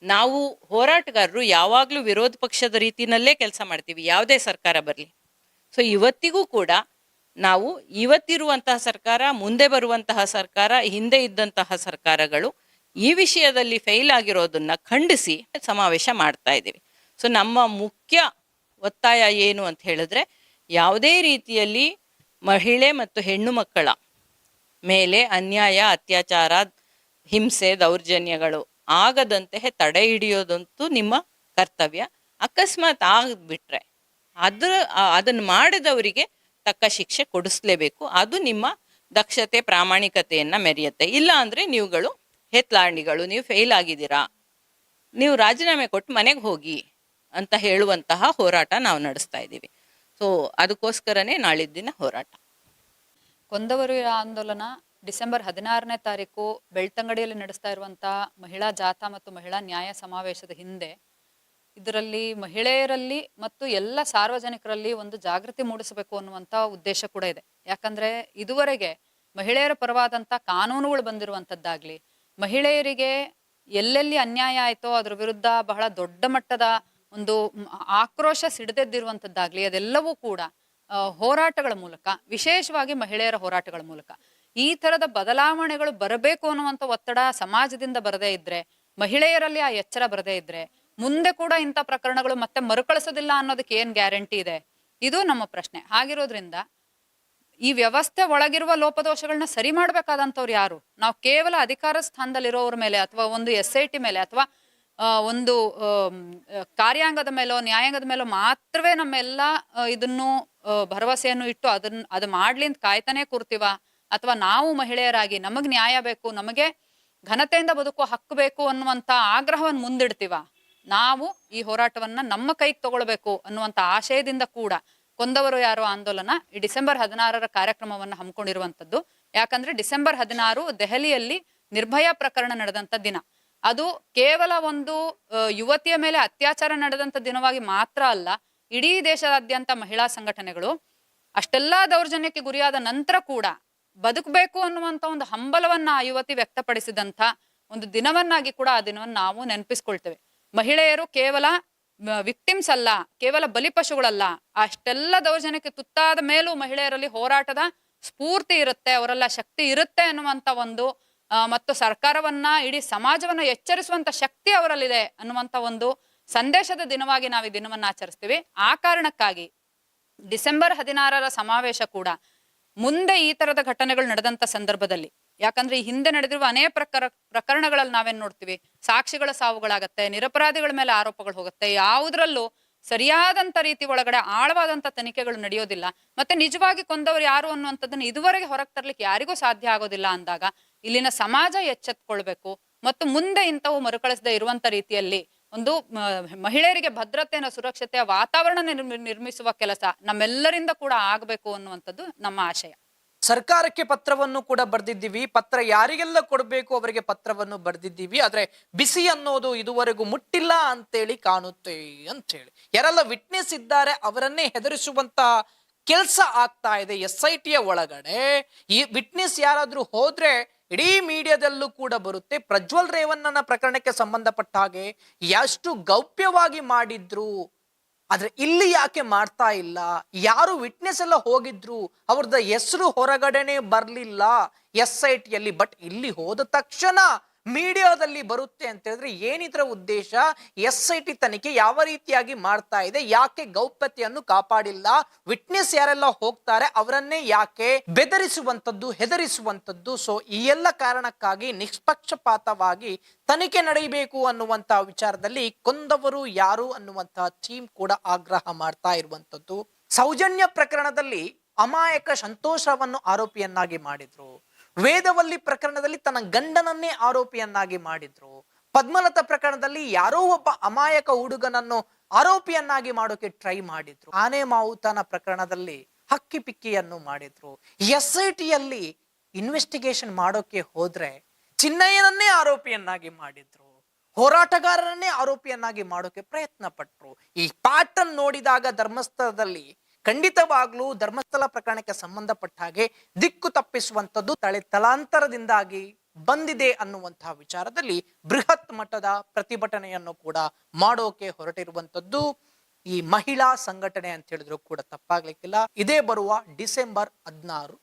ನಾವು ಹೋರಾಟಗಾರರು ಯಾವಾಗಲೂ ವಿರೋಧ ಪಕ್ಷದ ರೀತಿಯಲ್ಲೇ ಕೆಲಸ ಮಾಡ್ತೀವಿ, ಯಾವುದೇ ಸರ್ಕಾರ ಬರಲಿ. ಸೊ ಇವತ್ತಿಗೂ ಕೂಡ ನಾವು ಇವತ್ತಿರುವಂತಹ ಸರ್ಕಾರ, ಮುಂದೆ ಬರುವಂತಹ ಸರ್ಕಾರ, ಹಿಂದೆ ಇದ್ದಂತಹ ಸರ್ಕಾರಗಳು ಈ ವಿಷಯದಲ್ಲಿ ಫೇಲ್ ಆಗಿರೋದನ್ನ ಖಂಡಿಸಿ ಸಮಾವೇಶ ಮಾಡ್ತಾ ಇದ್ದೀವಿ. ಸೊ ನಮ್ಮ ಮುಖ್ಯ ಒತ್ತಾಯ ಏನು ಅಂತ ಹೇಳಿದ್ರೆ ಯಾವುದೇ ರೀತಿಯಲ್ಲಿ ಮಹಿಳೆ ಮತ್ತು ಹೆಣ್ಣು ಮಕ್ಕಳ ಮೇಲೆ ಅನ್ಯಾಯ, ಅತ್ಯಾಚಾರ, ಹಿಂಸೆ, ದೌರ್ಜನ್ಯಗಳು ಆಗದಂತೆ ತಡೆ ಹಿಡಿಯೋದಂತೂ ನಿಮ್ಮ ಕರ್ತವ್ಯ. ಅಕಸ್ಮಾತ್ ಆಗಿಬಿಟ್ರೆ ಅದ್ರ, ಅದನ್ನು ಮಾಡಿದವರಿಗೆ ತಕ್ಕ ಶಿಕ್ಷೆ ಕೊಡಿಸ್ಲೇಬೇಕು. ಅದು ನಿಮ್ಮ ದಕ್ಷತೆ, ಪ್ರಾಮಾಣಿಕತೆಯನ್ನು ಮೆರೆಯುತ್ತೆ. ಇಲ್ಲ ಅಂದ್ರೆ ನೀವುಗಳು ಹೆತ್ಲಾಂಡಿಗಳು, ನೀವು ಫೇಲ್ ಆಗಿದ್ದೀರಾ, ನೀವು ರಾಜೀನಾಮೆ ಕೊಟ್ಟು ಮನೆಗೆ ಹೋಗಿ ಅಂತ ಹೇಳುವಂತಹ ಹೋರಾಟ ನಾವು ನಡೆಸ್ತಾ ಇದ್ದೀವಿ. ಸೊ ಅದಕ್ಕೋಸ್ಕರನೇ ನಾಳಿದ್ದ ದಿನ ಹೋರಾಟ. ಕೊಂದವರು ಆಂದೋಲನ ಡಿಸೆಂಬರ್ ಹದಿನಾರನೇ ತಾರೀಕು ಬೆಳ್ತಂಗಡಿಯಲ್ಲಿ ನಡೆಸ್ತಾ ಇರುವಂತಹ ಮಹಿಳಾ ಜಾಥಾ ಮತ್ತು ಮಹಿಳಾ ನ್ಯಾಯ ಸಮಾವೇಶದ ಹಿಂದೆ ಇದರಲ್ಲಿ ಮಹಿಳೆಯರಲ್ಲಿ ಮತ್ತು ಎಲ್ಲ ಸಾರ್ವಜನಿಕರಲ್ಲಿ ಒಂದು ಜಾಗೃತಿ ಮೂಡಿಸಬೇಕು ಅನ್ನುವಂಥ ಉದ್ದೇಶ ಕೂಡ ಇದೆ. ಯಾಕಂದ್ರೆ ಇದುವರೆಗೆ ಮಹಿಳೆಯರ ಪರವಾದಂಥ ಕಾನೂನುಗಳು ಬಂದಿರುವಂಥದ್ದಾಗ್ಲಿ ಮಹಿಳೆಯರಿಗೆ ಎಲ್ಲೆಲ್ಲಿ ಅನ್ಯಾಯ ಆಯಿತೋ ಅದ್ರ ವಿರುದ್ಧ ಬಹಳ ದೊಡ್ಡ ಮಟ್ಟದ ಒಂದು ಆಕ್ರೋಶ ಸಿಡದೆದ್ದಿರುವಂಥದ್ದಾಗಲಿ, ಅದೆಲ್ಲವೂ ಕೂಡ ಹೋರಾಟಗಳ ಮೂಲಕ, ವಿಶೇಷವಾಗಿ ಮಹಿಳೆಯರ ಹೋರಾಟಗಳ ಮೂಲಕ, ಈ ತರದ ಬದಲಾವಣೆಗಳು ಬರಬೇಕು ಅನ್ನುವಂಥ ಒತ್ತಡ ಸಮಾಜದಿಂದ ಬರದೇ ಇದ್ರೆ, ಮಹಿಳೆಯರಲ್ಲಿ ಆ ಎಚ್ಚರ ಬರದೇ ಇದ್ರೆ, ಮುಂದೆ ಕೂಡ ಇಂಥ ಪ್ರಕರಣಗಳು ಮತ್ತೆ ಮರುಕಳಿಸೋದಿಲ್ಲ ಅನ್ನೋದಕ್ಕೆ ಏನು ಗ್ಯಾರಂಟಿ ಇದೆ? ಇದು ನಮ್ಮ ಪ್ರಶ್ನೆ. ಹಾಗಿರೋದ್ರಿಂದ, ಈ ವ್ಯವಸ್ಥೆ ಒಳಗಿರುವ ಲೋಪದೋಷಗಳನ್ನ ಸರಿ ಮಾಡಬೇಕಾದಂಥವ್ರು ಯಾರು? ನಾವು ಕೇವಲ ಅಧಿಕಾರ ಸ್ಥಾನದಲ್ಲಿರೋವ್ರ ಮೇಲೆ ಅಥವಾ ಒಂದು ಎಸ್ ಐ ಟಿ ಮೇಲೆ ಅಥವಾ ಒಂದು ಕಾರ್ಯಾಂಗದ ಮೇಲೋ, ನ್ಯಾಯಾಂಗದ ಮೇಲೋ ಮಾತ್ರವೇ ನಮ್ಮೆಲ್ಲ ಇದನ್ನು ಭರವಸೆಯನ್ನು ಇಟ್ಟು ಅದನ್ನ ಅದು ಮಾಡ್ಲಿ ಅಂತ ಕಾಯ್ತಾನೆ ಕೂರ್ತೀವ. ಅಥವಾ ನಾವು ಮಹಿಳೆಯರಾಗಿ ನಮಗ್ ನ್ಯಾಯ ಬೇಕು, ನಮಗೆ ಘನತೆಯಿಂದ ಬದುಕುವ ಹಕ್ಕು ಬೇಕು ಅನ್ನುವಂತ ಆಗ್ರಹವನ್ನು ಮುಂದಿಡ್ತೀವ. ನಾವು ಈ ಹೋರಾಟವನ್ನ ನಮ್ಮ ಕೈಗೆ ತಗೊಳ್ಬೇಕು ಅನ್ನುವಂತ ಆಶಯದಿಂದ ಕೂಡ ಕೊಂದವರು ಯಾರು ಆಂದೋಲನ ಈ ಡಿಸೆಂಬರ್ ಹದಿನಾರರ ಕಾರ್ಯಕ್ರಮವನ್ನು ಹಮ್ಮಿಕೊಂಡಿರುವಂತದ್ದು. ಯಾಕಂದ್ರೆ ಡಿಸೆಂಬರ್ ಹದಿನಾರು ದೆಹಲಿಯಲ್ಲಿ ನಿರ್ಭಯ ಪ್ರಕರಣ ನಡೆದಂತ ದಿನ. ಅದು ಕೇವಲ ಒಂದು ಯುವತಿಯ ಮೇಲೆ ಅತ್ಯಾಚಾರ ನಡೆದಂಥ ದಿನವಾಗಿ ಮಾತ್ರ ಅಲ್ಲ, ಇಡೀ ದೇಶದಾದ್ಯಂತ ಮಹಿಳಾ ಸಂಘಟನೆಗಳು ಅಷ್ಟೆಲ್ಲ ದೌರ್ಜನ್ಯಕ್ಕೆ ಗುರಿಯಾದ ನಂತರ ಕೂಡ ಬದುಕಬೇಕು ಅನ್ನುವಂತ ಒಂದು ಹಂಬಲವನ್ನ ಆ ಯುವತಿ ವ್ಯಕ್ತಪಡಿಸಿದಂತ ಒಂದು ದಿನವನ್ನಾಗಿ ಕೂಡ ಆ ದಿನವನ್ನು ನಾವು ನೆನಪಿಸ್ಕೊಳ್ತೇವೆ. ಮಹಿಳೆಯರು ಕೇವಲ ವಿಕ್ಟಿಮ್ಸ್ ಅಲ್ಲ, ಕೇವಲ ಬಲಿಪಶುಗಳಲ್ಲ ಅಷ್ಟೆಲ್ಲ ದೌರ್ಜನ್ಯಕ್ಕೆ ತುತ್ತಾದ ಮೇಲೂ ಮಹಿಳೆಯರಲ್ಲಿ ಹೋರಾಟದ ಸ್ಫೂರ್ತಿ ಇರುತ್ತೆ, ಅವರೆಲ್ಲ ಶಕ್ತಿ ಇರುತ್ತೆ ಅನ್ನುವಂತ ಒಂದು ಮತ್ತು ಸರ್ಕಾರವನ್ನ ಇಡೀ ಸಮಾಜವನ್ನ ಎಚ್ಚರಿಸುವಂತ ಶಕ್ತಿ ಅವರಲ್ಲಿದೆ ಅನ್ನುವಂತ ಒಂದು ಸಂದೇಶದ ದಿನವಾಗಿ ನಾವು ಈ ದಿನವನ್ನು ಆಚರಿಸ್ತೀವಿ. ಆ ಕಾರಣಕ್ಕಾಗಿ ಡಿಸೆಂಬರ್ ಹದಿನಾರರ ಸಮಾವೇಶ ಕೂಡ ಮುಂದೆ ಈ ತರದ ಘಟನೆಗಳು ನಡೆದಂತ ಸಂದರ್ಭದಲ್ಲಿ, ಯಾಕಂದ್ರೆ ಈ ಹಿಂದೆ ನಡೆದಿರುವ ಅನೇಕ ಪ್ರಕರ, ಪ್ರಕರಣಗಳಲ್ಲಿ ನಾವೇನ್ ನೋಡ್ತೀವಿ? ಸಾಕ್ಷಿಗಳ ಸಾವುಗಳಾಗತ್ತೆ, ನಿರಪರಾಧಿಗಳ ಮೇಲೆ ಆರೋಪಗಳು ಹೋಗುತ್ತೆ, ಯಾವುದ್ರಲ್ಲೂ ಸರಿಯಾದಂತ ರೀತಿ ಒಳಗಡೆ ಆಳವಾದಂತ ತನಿಖೆಗಳು ನಡೆಯೋದಿಲ್ಲ. ಮತ್ತೆ ನಿಜವಾಗಿ ಕೊಂದವರು ಯಾರು ಅನ್ನುವಂಥದ್ದನ್ನ ಇದುವರೆಗೆ ಹೊರಗೆ ತರ್ಲಿಕ್ಕೆ ಯಾರಿಗೂ ಸಾಧ್ಯ ಆಗೋದಿಲ್ಲ ಅಂದಾಗ ಇಲ್ಲಿನ ಸಮಾಜ ಎಚ್ಚೆತ್ಕೊಳ್ಬೇಕು ಮತ್ತು ಮುಂದೆ ಇಂಥವು ಮರುಕಳಿಸದೆ ಇರುವಂತ ರೀತಿಯಲ್ಲಿ ಒಂದು ಮಹಿಳೆಯರಿಗೆ ಭದ್ರತೆಯ ಸುರಕ್ಷತೆಯ ವಾತಾವರಣ ನಿರ್ಮಿ- ನಿರ್ಮಿಸುವ ಕೆಲಸ ನಮ್ಮೆಲ್ಲರಿಂದ ಕೂಡ ಆಗಬೇಕು ಅನ್ನುವಂಥದ್ದು ನಮ್ಮ ಆಶಯ. ಸರ್ಕಾರಕ್ಕೆ ಪತ್ರವನ್ನು ಕೂಡ ಬರೆದಿದ್ದೀವಿ. ಪತ್ರ ಯಾರಿಗೆಲ್ಲ ಕೊಡಬೇಕು ಅವರಿಗೆ ಪತ್ರವನ್ನು ಬರೆದಿದ್ದೀವಿ. ಆದ್ರೆ ಬಿಸಿ ಅನ್ನೋದು ಇದುವರೆಗೂ ಮುಟ್ಟಿಲ್ಲ ಅಂತೇಳಿ ಕಾಣುತ್ತೆ ಅಂತ ಹೇಳಿ ಯಾರೆಲ್ಲ ವಿಟ್ನೆಸ್ ಇದ್ದಾರೆ ಅವರನ್ನೇ ಹೆದರಿಸುವಂತಹ ಕೆಲಸ ಆಗ್ತಾ ಇದೆ ಎಸ್ ಐ ಟಿಯ ಒಳಗಡೆ. ಈ ವಿಟ್ನೆಸ್ ಯಾರಾದ್ರೂ ಹೋದ್ರೆ ಇಡೀ ಮೀಡಿಯಾದಲ್ಲೂ ಕೂಡ ಬರುತ್ತೆ. ಪ್ರಜ್ವಲ್ ರೇವಣ್ಣನ ಪ್ರಕರಣಕ್ಕೆ ಸಂಬಂಧಪಟ್ಟ ಹಾಗೆ ಎಷ್ಟು ಗೌಪ್ಯವಾಗಿ ಮಾಡಿದ್ರು, ಆದ್ರೆ ಇಲ್ಲಿ ಯಾಕೆ ಮಾಡ್ತಾ ಇಲ್ಲ? ಯಾರು ವಿಟ್ನೆಸ್ ಎಲ್ಲ ಹೋಗಿದ್ರು ಅವ್ರದ್ದ ಹೆಸರು ಹೊರಗಡೆನೆ ಬರಲಿಲ್ಲ ಎಸ್ ಐ ಟಿಯಲ್ಲಿ ಬಟ್ ಇಲ್ಲಿ ಹೋದ ತಕ್ಷಣ ಮೀಡಿಯಾದಲ್ಲಿ ಬರುತ್ತೆ ಅಂತ ಹೇಳಿದ್ರೆ ಏನಿದ್ರ ಉದ್ದೇಶ? ಎಸ್ ಐ ಟಿ ತನಿಖೆ ಯಾವ ರೀತಿಯಾಗಿ ಮಾಡ್ತಾ ಇದೆ? ಯಾಕೆ ಗೌಪ್ಯತೆಯನ್ನು ಕಾಪಾಡಿಲ್ಲ? ವಿಟ್ನೆಸ್ ಯಾರೆಲ್ಲ ಹೋಗ್ತಾರೆ ಅವರನ್ನೇ ಯಾಕೆ ಬೆದರಿಸುವಂತದ್ದು ಹೆದರಿಸುವಂತದ್ದು ಸೊ ಈ ಎಲ್ಲ ಕಾರಣಕ್ಕಾಗಿ ನಿಷ್ಪಕ್ಷಪಾತವಾಗಿ ತನಿಖೆ ನಡೆಯಬೇಕು ಅನ್ನುವಂತಹ ವಿಚಾರದಲ್ಲಿ ಕೊಂದವರು ಯಾರು ಅನ್ನುವಂತಹ ಟೀಮ್ ಕೂಡ ಆಗ್ರಹ ಮಾಡ್ತಾ ಇರುವಂತದ್ದು ಸೌಜನ್ಯ ಪ್ರಕರಣದಲ್ಲಿ ಅಮಾಯಕ ಸಂತೋಷವನ್ನು ಆರೋಪಿಯನ್ನಾಗಿ ಮಾಡಿದ್ರು. ವೇದವಲ್ಲಿ ಪ್ರಕರಣದಲ್ಲಿ ತನ್ನ ಗಂಡನನ್ನೇ ಆರೋಪಿಯನ್ನಾಗಿ ಮಾಡಿದ್ರು. ಪದ್ಮಲತಾ ಪ್ರಕರಣದಲ್ಲಿ ಯಾರೋ ಒಬ್ಬ ಅಮಾಯಕ ಹುಡುಗನನ್ನು ಆರೋಪಿಯನ್ನಾಗಿ ಮಾಡೋಕೆ ಟ್ರೈ ಮಾಡಿದ್ರು. ಆನೆ ಮಾವುತನ ಪ್ರಕರಣದಲ್ಲಿ ಹಕ್ಕಿ ಪಿಕ್ಕಿಯನ್ನು ಮಾಡಿದ್ರು. ಎಸ್ ಐ ಟಿಯಲ್ಲಿ ಇನ್ವೆಸ್ಟಿಗೇಷನ್ ಮಾಡೋಕೆ ಹೋದ್ರೆ ಚಿನ್ನಯ್ಯನನ್ನೇ ಆರೋಪಿಯನ್ನಾಗಿ ಮಾಡಿದ್ರು. ಹೋರಾಟಗಾರರನ್ನೇ ಆರೋಪಿಯನ್ನಾಗಿ ಮಾಡೋಕೆ ಪ್ರಯತ್ನ ಪಟ್ರು ಈ ಪ್ಯಾಟರ್ನ್ ನೋಡಿದಾಗ ಧರ್ಮಸ್ಥಳದಲ್ಲಿ ಖಂಡಿತವಾಗ್ಲೂ ಧರ್ಮಸ್ಥಳ ಪ್ರಕರಣಕ್ಕೆ ಸಂಬಂಧಪಟ್ಟ ಹಾಗೆ ದಿಕ್ಕು ತಪ್ಪಿಸುವಂತದ್ದು ತಳೆ ತಲಾಂತರದಿಂದಾಗಿ ಬಂದಿದೆ ಅನ್ನುವಂತಹ ವಿಚಾರದಲ್ಲಿ ಬೃಹತ್ ಮಟ್ಟದ ಪ್ರತಿಭಟನೆಯನ್ನು ಕೂಡ ಮಾಡೋಕೆ ಹೊರಟಿರುವಂಥದ್ದು ಈ ಮಹಿಳಾ ಸಂಘಟನೆ ಅಂತ ಹೇಳಿದ್ರು ಕೂಡ ತಪ್ಪಾಗ್ಲಿಕ್ಕಿಲ್ಲ. ಇದೇ ಬರುವ ಡಿಸೆಂಬರ್ ಹದಿನಾರು